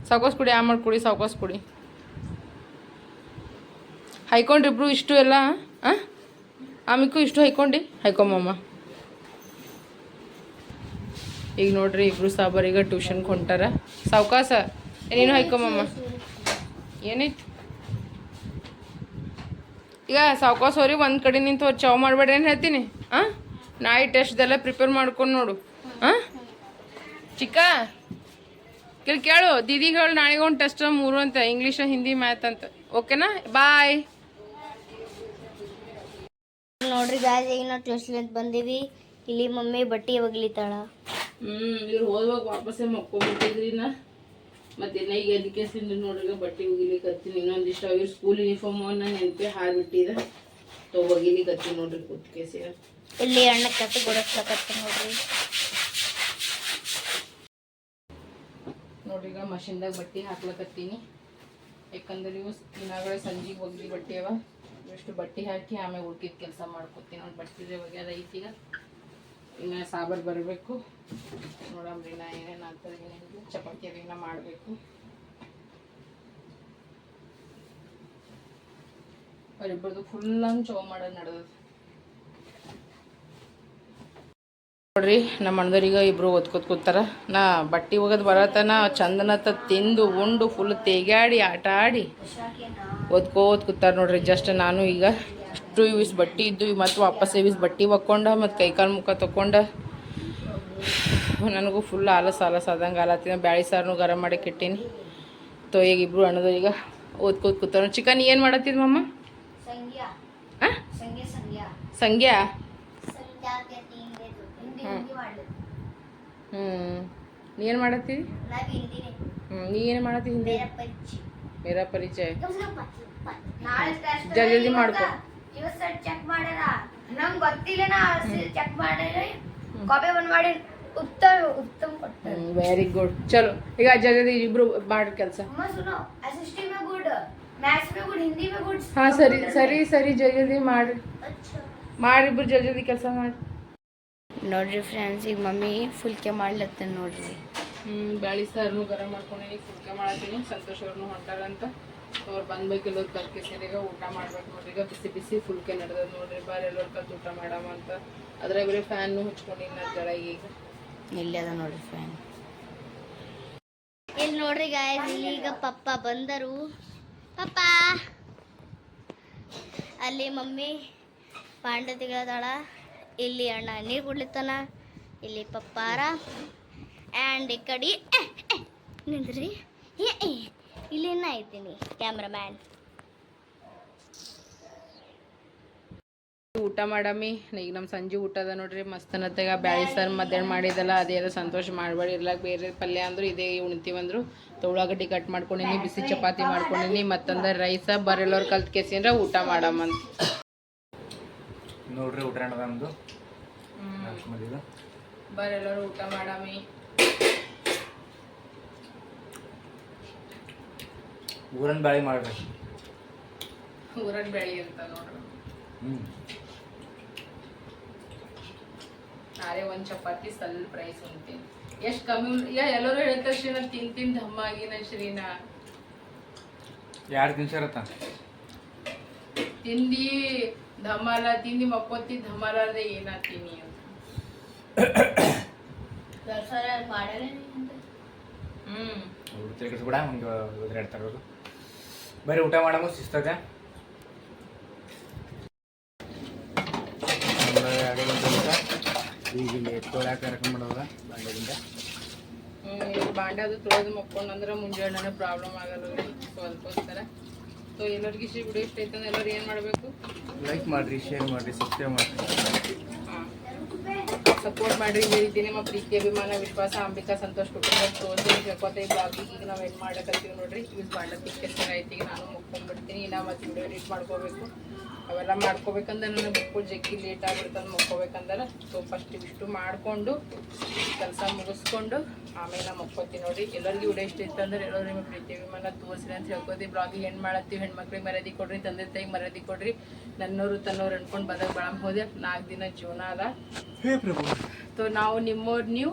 ಸಾವ್ಕಾಸ್ ಕುಡಿ ಆಮೇಲೆ ಕುಡಿ, ಸಾವ್ಕಾಸ್ ಕುಡಿ. ಹೈಕೊಂಡ್ರಿ ಇಬ್ರು ಇಷ್ಟು ಎಲ್ಲ, ಆ? ಆಮಿಕು ಇಷ್ಟು ಹೈಕೊಂಡಿ ಹೈಕೊಂಬಮ್ಮ ಈಗ ನೋಡ್ರಿ ಇಬ್ರು ಸಾಬರಿಗೆ ಟ್ಯೂಷನ್ಗೆ ಹೊಂಟಾರ. ಸಾವ್ಕಾಸ. ಏನೇನು ಹೈಕೊಂಬಮ್ಮ ಏನೈತಿ ಈಗ ಸಾವ್ಕಾಸ್ ಅವ್ರಿ ಒಂದು ಕಡೆ ನಿಂತು ಚಾವ್ ಮಾಡಬೇಡ್ರಿ ಏನು ಹೇಳ್ತೀನಿ? ಹಾಂ ನಾಯಿ ಟೆಸ್ಟ್ದೆಲ್ಲ ಪ್ರಿಪೇರ್ ಮಾಡ್ಕೊಂಡು ನೋಡು. ಹಾಂ ಚಿಕ್ಕ ಕೇಳಿ ಕೇಳು. ದೀದಿಗೆ ಹೇಳು ನಾಳೆಗೆ ಒಂದು ಟೆಸ್ಟ್ ಮೂರು ಅಂತ ಇಂಗ್ಲೀಷ್ ಹಿಂದಿ ಮ್ಯಾಥ್ ಅಂತ. ಓಕೆನಾ ಬಾಯ್ ನೋಡ್ರಿ ಗಾಯ್ಸ್ ಈಗ ನಾವು ಟ್ಯೂಷನ್ ಅಂತ ಬಂದೀವಿ. ಇಲ್ಲಿ ಮಮ್ಮಿ ಬಟ್ಟೆ ಒಗ್ಲಿತಾಳ ಹ್ಮ್ ಇವ್ರು ಹೋದ್ವಾಗ ವಾಪಸ್ಸೇ ಮಕ್ಕೊಂಬಿಟ್ಟಿದ್ರಿ ನಾ. ಮತ್ತೆ ಈಗ ಅದಕ್ಕೆ ಸಿಂದು ನೋಡ್ರಿ ಬಟ್ಟೆ ಒಗಿಲಿಕ್ಕೆ ಇನ್ನೊಂದಿಷ್ಟು ಅವ್ರ ಸ್ಕೂಲ್ ಯೂನಿಫಾರ್ಮನ್ನ ನೆನಪೆ ಹಾರ್ಬಿಟ್ಟಿದೆ ತೊ ಒಗಿಲಿಕ್ಕೆ ನೋಡ್ರಿ ಕುತ್ಕೇಸಿ ಇಲ್ಲಿ ಅಣ್ಣ ಕಟ್ಟು ಗುಡಿಸ್ಲಕತ್ತ ನೋಡ್ರಿ ನೋಡ್ರಿ ಈಗ ಮಷಿನ್ದಾಗ ಬಟ್ಟೆ ಹಾಕ್ಲಕತ್ತೀನಿ ಯಾಕಂದ್ರೆ ಇವು ದಿನಗಳ ಸಂಜೆಗೆ ಹೋಗ್ಲಿ ಬಟ್ಟೆ ಅವ. ಎಷ್ಟು ಬಟ್ಟೆ ಹಾಕಿ ಆಮೇಲೆ ಉಳ್ಕಿದ ಕೆಲಸ ಮಾಡ್ಕೊತೀನಿ. ನೋಡಿ ಬಟ್ಟೆ ಒಗ್ಯದ ಐತಿ ಈಗ. ಇನ್ನು ಸಾಂಬಾರು ಬರಬೇಕು. ನೋಡಮ್ರಿ ನಾ ಏನೇನು ಆಗ್ತದೆ ಏನೇನು ಚಪಾತಿ ಅದನ್ನ ಮಾಡಬೇಕು. ಅವರಿಬ್ಬರದು ಫುಲ್ ಚೋ ಮಾಡೋದು ನಡೆದದು. ನೋಡ್ರಿ ನಮ್ಮ ಅಣ್ಣದವ್ರೀಗ ಇಬ್ರು ಓದ್ಕೊತ್ ಕೂತಾರ. ನಾ ಬಟ್ಟೆ ಹೋಗೋದು ಬರತನ, ಚಂದನತ್ತ ತಿಂದು ಉಂಡು ಫುಲ್ ತೇಗಾಡಿ ಆಟ ಆಡಿ ಓದ್ಕೋತ್ ಕೂತಾರ ನೋಡ್ರಿ, ಜಸ್ಟ್ ನಾನು ಈಗ. ಇಷ್ಟು ಇವಿಸ್ ಬಟ್ಟೆ ಇದ್ದು ಮತ್ತು ವಾಪಸ್ ಇವಿಸ್ ಬಟ್ಟೆ ಒಕ್ಕೊಂಡ ಮತ್ತು ಕೈಕಾಲು ಮುಖ ತಕ್ಕೊಂಡ. ನನಗೂ ಫುಲ್ ಆಲಸ್ ಆಲಸ್ ಆದಂಗೆ ಆಲತ್ತಿನ. ಬ್ಯಾಳಿ ಸಾರನು ಗರಂ ಮಾಡಿ ಇಟ್ಟೀನಿ ತೋ ಈಗ ಇಬ್ರು ಈಗ ಓದ್ಕೋತ್ ಕೂತಾರ ಚಿಕನ್ ಏನು ಮಾಡತ್ತಿದ್ ಮಮ್ಮ ಸಂಗ್ಯಾ. ಹ್ಞೂ ನೀ ಏನು ಹಿಂದಿನೇ. ಹ್ಞೂ ನೀ ಏನು ಮಾಡತ್ತಿ ಹಿಂದಿ? ಮೇರಾ ಪರಿಚಯ. ಜಲ್ದಿ ಜಲ್ದಿ ಮಾಡ್ಕೊ. ಇವತ್ತು ಸರ್ ಚೆಕ್ ಮಾಡ್ಯಾರ? ಗೊತ್ತಿಲ್ಲನ ಆ ನಾ ಚೆಕ್ ಮಾಡ್ಯಾರ. ಕಾಪಿ ಬಂದ್ ಮಾಡಿ ಉತ್ತಮ ಉತ್ತಮ ಕೊಡ್ತಾರೆ ವೆರಿ ಗುಡ್ ಚಲೋ. ಈಗ ಅಜ್ಜ ಜೊತೆ ಇಬ್ರು ಮಾಡಿ ಕೆಲಸ. ಅಮ್ಮ ಸುನೋ ಮೇ ಗುಡ್ ಮ್ಯಾಥ್ಸ್ ಮೇ ಗುಡ್ ಹಿಂದಿ ಮೇ ಗುಡ್. ಹಾ ಸರಿ ಸರಿ ಸರಿ ಜಲ್ದಿ ಮಾಡಿ ಮಾಡಿ ಇಬ್ರು ಜಲ್ದಿ ಕೆಲಸ ಮಾಡಿ ನೋಡ್ರಿ ಫ್ರೆಂಡ್ಸ್ ಈಗ ಮಮ್ಮಿ ಫುಲ್ಕೆ ಮಾಡ್ಲತ್ತೇನೆ ನೋಡ್ರಿ. ಹ್ಞೂ ಬ್ಯಾಳಿ ಸರ್ನು ಗರಂ ಮಾಡ್ಕೊಂಡೀನಿ ಫುಲ್ಕೆ ಮಾಡತ್ತೀನಿ ಸಂತೋಷ್ ಅವ್ರನ್ನೂ ಹೊಂಟಾರಂತ. ಅವ್ರು ಬಂದ್ಬೇಕು ಎಲ್ಲರು ಕಲ್ಕೆ ಸೇರಿಗ ಊಟ ಮಾಡ್ಬೇಕು ನೋಡ್ರಿ ಈಗ ಬಿಸಿ ಬಿಸಿ ಫುಲ್ಕೆ ನಡೆದದ ನೋಡ್ರಿ ಬಾರಿ ಎಲ್ಲರ ಕಲ್ತು ಊಟ ಮಾಡಮ್ಮ ಅಂತ. ಅದ್ರಾಗ ಬರೀ ಫ್ಯಾನು ಹಚ್ಕೊಂಡು ಇನ್ನ ಕೆಳಗೆ ಈಗ. ಎಲ್ಲಿ ಅದ ನೋಡ್ರಿ ಫ್ಯಾನ್ ಇಲ್ಲಿ ನೋಡ್ರಿ ಗಾಯಸ್ ಇಲ್ಲಿ ಈಗ ಪಪ್ಪ ಬಂದರು. ಪಪ್ಪ! ಅಲ್ಲಿ ಮಮ್ಮಿ ಪಾಂಡ ತೆಗೆದಾಳ ಇಲ್ಲಿ ಅಣ್ಣ ನೀರು ಕುಡ್ಲಿತ್ತಾನ ಇಲ್ಲಿ ಪಪ್ಪಾರ ಆ್ಯಂಡ್ ಈ ಕಡೆ ನಿಂದ್ರಿ. ಏ, ಏ, ಇಲ್ಲಿ ಇನ್ನ ಐತೀನಿ ಕ್ಯಾಮ್ರಾಮ್ಯಾನ್ ಊಟ ಮಾಡಮಿ ಈಗ ನಮ್ಮ ಸಂಜೆ ಊಟ ಅದ ನೋಡ್ರಿ ಮಸ್ತ್ ಅನ್ನತ್ತಾಗ. ಬ್ಯಾಳಿ ಸಾರ್ ಮಧ್ಯಾಹ್ನ ಮಾಡಿದಲ್ಲ ಅದೇ ಎಲ್ಲ ಸಂತೋಷ ಮಾಡಬೇಡಿ ಇರ್ಲಾಕ ಬೇರೆ ಪಲ್ಯ ಅಂದ್ರು ಇದೇ ಉಣ್ತೀವಂದ್ರು ಉಳ್ಳಾಗಡ್ಡಿ ಕಟ್ ಮಾಡ್ಕೊಂಡಿನಿ ಬಿಸಿ ಚಪಾತಿ ಮಾಡ್ಕೊಂಡಿನಿ ಮತ್ತಂದ್ರೆ ರೈಸ ಬರೆಲ್ಲವ್ರು ಕಲ್ತ್ ಕೇಸಿಂದ್ರ ಊಟ ಮಾಡಮ್ಮಂತ ನೋಡ್ರಿ ಊಟ ಬರೆಲ್ಲರೂ ಊಟ ಮಾಡಮ್ಮಿ. ಊರನ್ ಬ್ಯಾಳಿ ಮಾಡ್ಬೇಕು ಊರನ್ ಬ್ಯಾಳಿ ಅಂತ ನೋಡ್ರಿ. ಹ್ಞೂ ನಾಳೆ ಒಂದು ಚಪಾತಿ ಸ್ವಲ್ಪ ರೈಸ್ ಉಣ್ತೀನಿ ಎಷ್ಟು ಕಮ್ಮಿ ಯಾ ಎಲ್ಲರೂ ಹೇಳ್ತಾರೆ ಶ್ರೀ ನಾನು ತಿನ್ ತಿನ್ ದಮ್ಮ ಆಗಿನ ಶ್ರೀನಾ ಯಾರು ತಿನ್ಸಾರತ್ತ? ತಿಂದಿ ಧಮಾಲ ತಿಂದಿ ಮಕ್ಕೋತಿ ಅಲ್ಲದೆ ಏನಾಗ್ತೀನಿ ಅಂತ. ಹ್ಮ್. ಅವ್ರು ತಿರ್ಗಿಸ್ಬಿಡ ಒಂದು ಒದರಾಡ್ತಾರೆ ಅವರು ಬರೀ ಊಟ ಮಾಡಮ್ಮ ಶಿಸ್ತದ ಈಗ ಇಲ್ಲಿ ಎತ್ಕೊಳಕ್ಕೆ ಕರ್ಕೊಂಡ್ ಮಾಡೋದ ಬಾಂಡೆದಿಂದ. ಬಾಂಡೆ ಅದು ತೊಳೆದು ಮಕ್ಕೊಂಡಂದ್ರೆ ಮುಂಜಾನೆ ಪ್ರಾಬ್ಲಮ್ ಆಗಲ್ಲ ಸೊ ಅದಕ್ಕೋಸ್ಕರ ಸೊ ಎಲ್ಲರಿಗೂ ಇಷ್ಟ ವಿಡಿಯೋ ಇಷ್ಟ ಐತಂದ್ರೆ ಎಲ್ಲರೂ ಏನು ಮಾಡಬೇಕು? ಲೈಕ್ ಮಾಡ್ರಿ ಶೇರ್ ಮಾಡ್ರಿ ಸಬ್ಸ್ಕ್ರೈಬ್ ಮಾಡ್ರಿ. ಸಪೋರ್ಟ್ ಮಾಡ್ರಿ ಇದೇ ನಿಮ್ಮ ಪ್ರೀತಿ, ಅಭಿಮಾನ, ವಿಶ್ವಾಸ, ಅಂಬಿಕಾ, ಸಂತೋಷ್ ಕುಟುಂಬ ತೋರಿಸಿ ಜೊತೆ ಬ್ಲಾಗ್ ಈಗ ನಾವು ಏನು ಮಾಡಕತ್ತೀವಿ ನೋಡ್ರಿ. ಯೂಸ್ ಮಾಡ್ಲಿಕ್ಕೆ ಐತಿ ಈಗ ನಾನು ಮುಕ್ಕೊಂಡ್ಬಿಡ್ತೀನಿ ಇನ್ನ ಮತ್ತೆ ವಿಡಿಯೋ ಎಡಿಟ್ ಮಾಡ್ಕೋಬೇಕು. ಅವೆಲ್ಲ ಮಾಡ್ಕೋಬೇಕಂದ್ರೆ ನನಗೆ ಬುಕ್ಕು ಜಗ್ಗಿ ಲೇಟ್ ಆಗಿರ್ತದೆ ಮಕ್ಕೋಬೇಕಂದ್ರೆ ಸೊ ಫಸ್ಟ್ ಇವಿಷ್ಟು ಮಾಡಿಕೊಂಡು ಕೆಲಸ ಮುಗಿಸ್ಕೊಂಡು ಆಮೇಲೆ ನಾ ಮಕ್ಕೋತೀನಿ ನೋಡಿ ಎಲ್ಲರಿಗೂ ವಿಡಿಯೋ ಇಷ್ಟ ಇತ್ತು ಅಂದ್ರೆ ಎಲ್ಲರೂ ನಿಮಗೆ ಪ್ರೀತಿ ವಿಮಾನ ತೋರಿಸ್ರಿ ಅಂತ ಹೇಳ್ಕೊತೀವಿ ಬ್ಲಾಗಿಗೆ ಹೆಣ್ಣು ಮಾಡತ್ತೀವಿ ಹೆಣ್ಮಕ್ಳಿಗೆ ಮರ್ಯಾದೆ ಕೊಡ್ರಿ ತಂದೆ ತಾಯಿ ಮರ್ಯಾದೆ ಕೊಡ್ರಿ ನನ್ನವರು ತನ್ನವ್ರು ಅನ್ಕೊಂಡು ಬದಕ್ ಬಳಮ್ ಹೋದೆ. ನಾಲ್ಕು ದಿನ ಜೀವನ ಅದ. ಹೇ ಪ್ರಭು. ಸೊ ನಾವು ನಿಮ್ಮವ್ರು ನೀವು?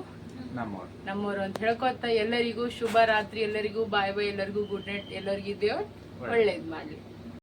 ನಮ್ಮವ್ರು ನಮ್ಮವರು ಅಂತ ಹೇಳ್ಕೊತ ಎಲ್ಲರಿಗೂ ಶುಭ ರಾತ್ರಿ ಎಲ್ಲರಿಗೂ ಬಾಯ್ ಬಾಯ್ ಎಲ್ಲರಿಗೂ ಗುಡ್ ನೈಟ್ ಎಲ್ಲರಿಗೂ ಇದೆಯೋ ಒಳ್ಳೇದು ಮಾಡಲಿ.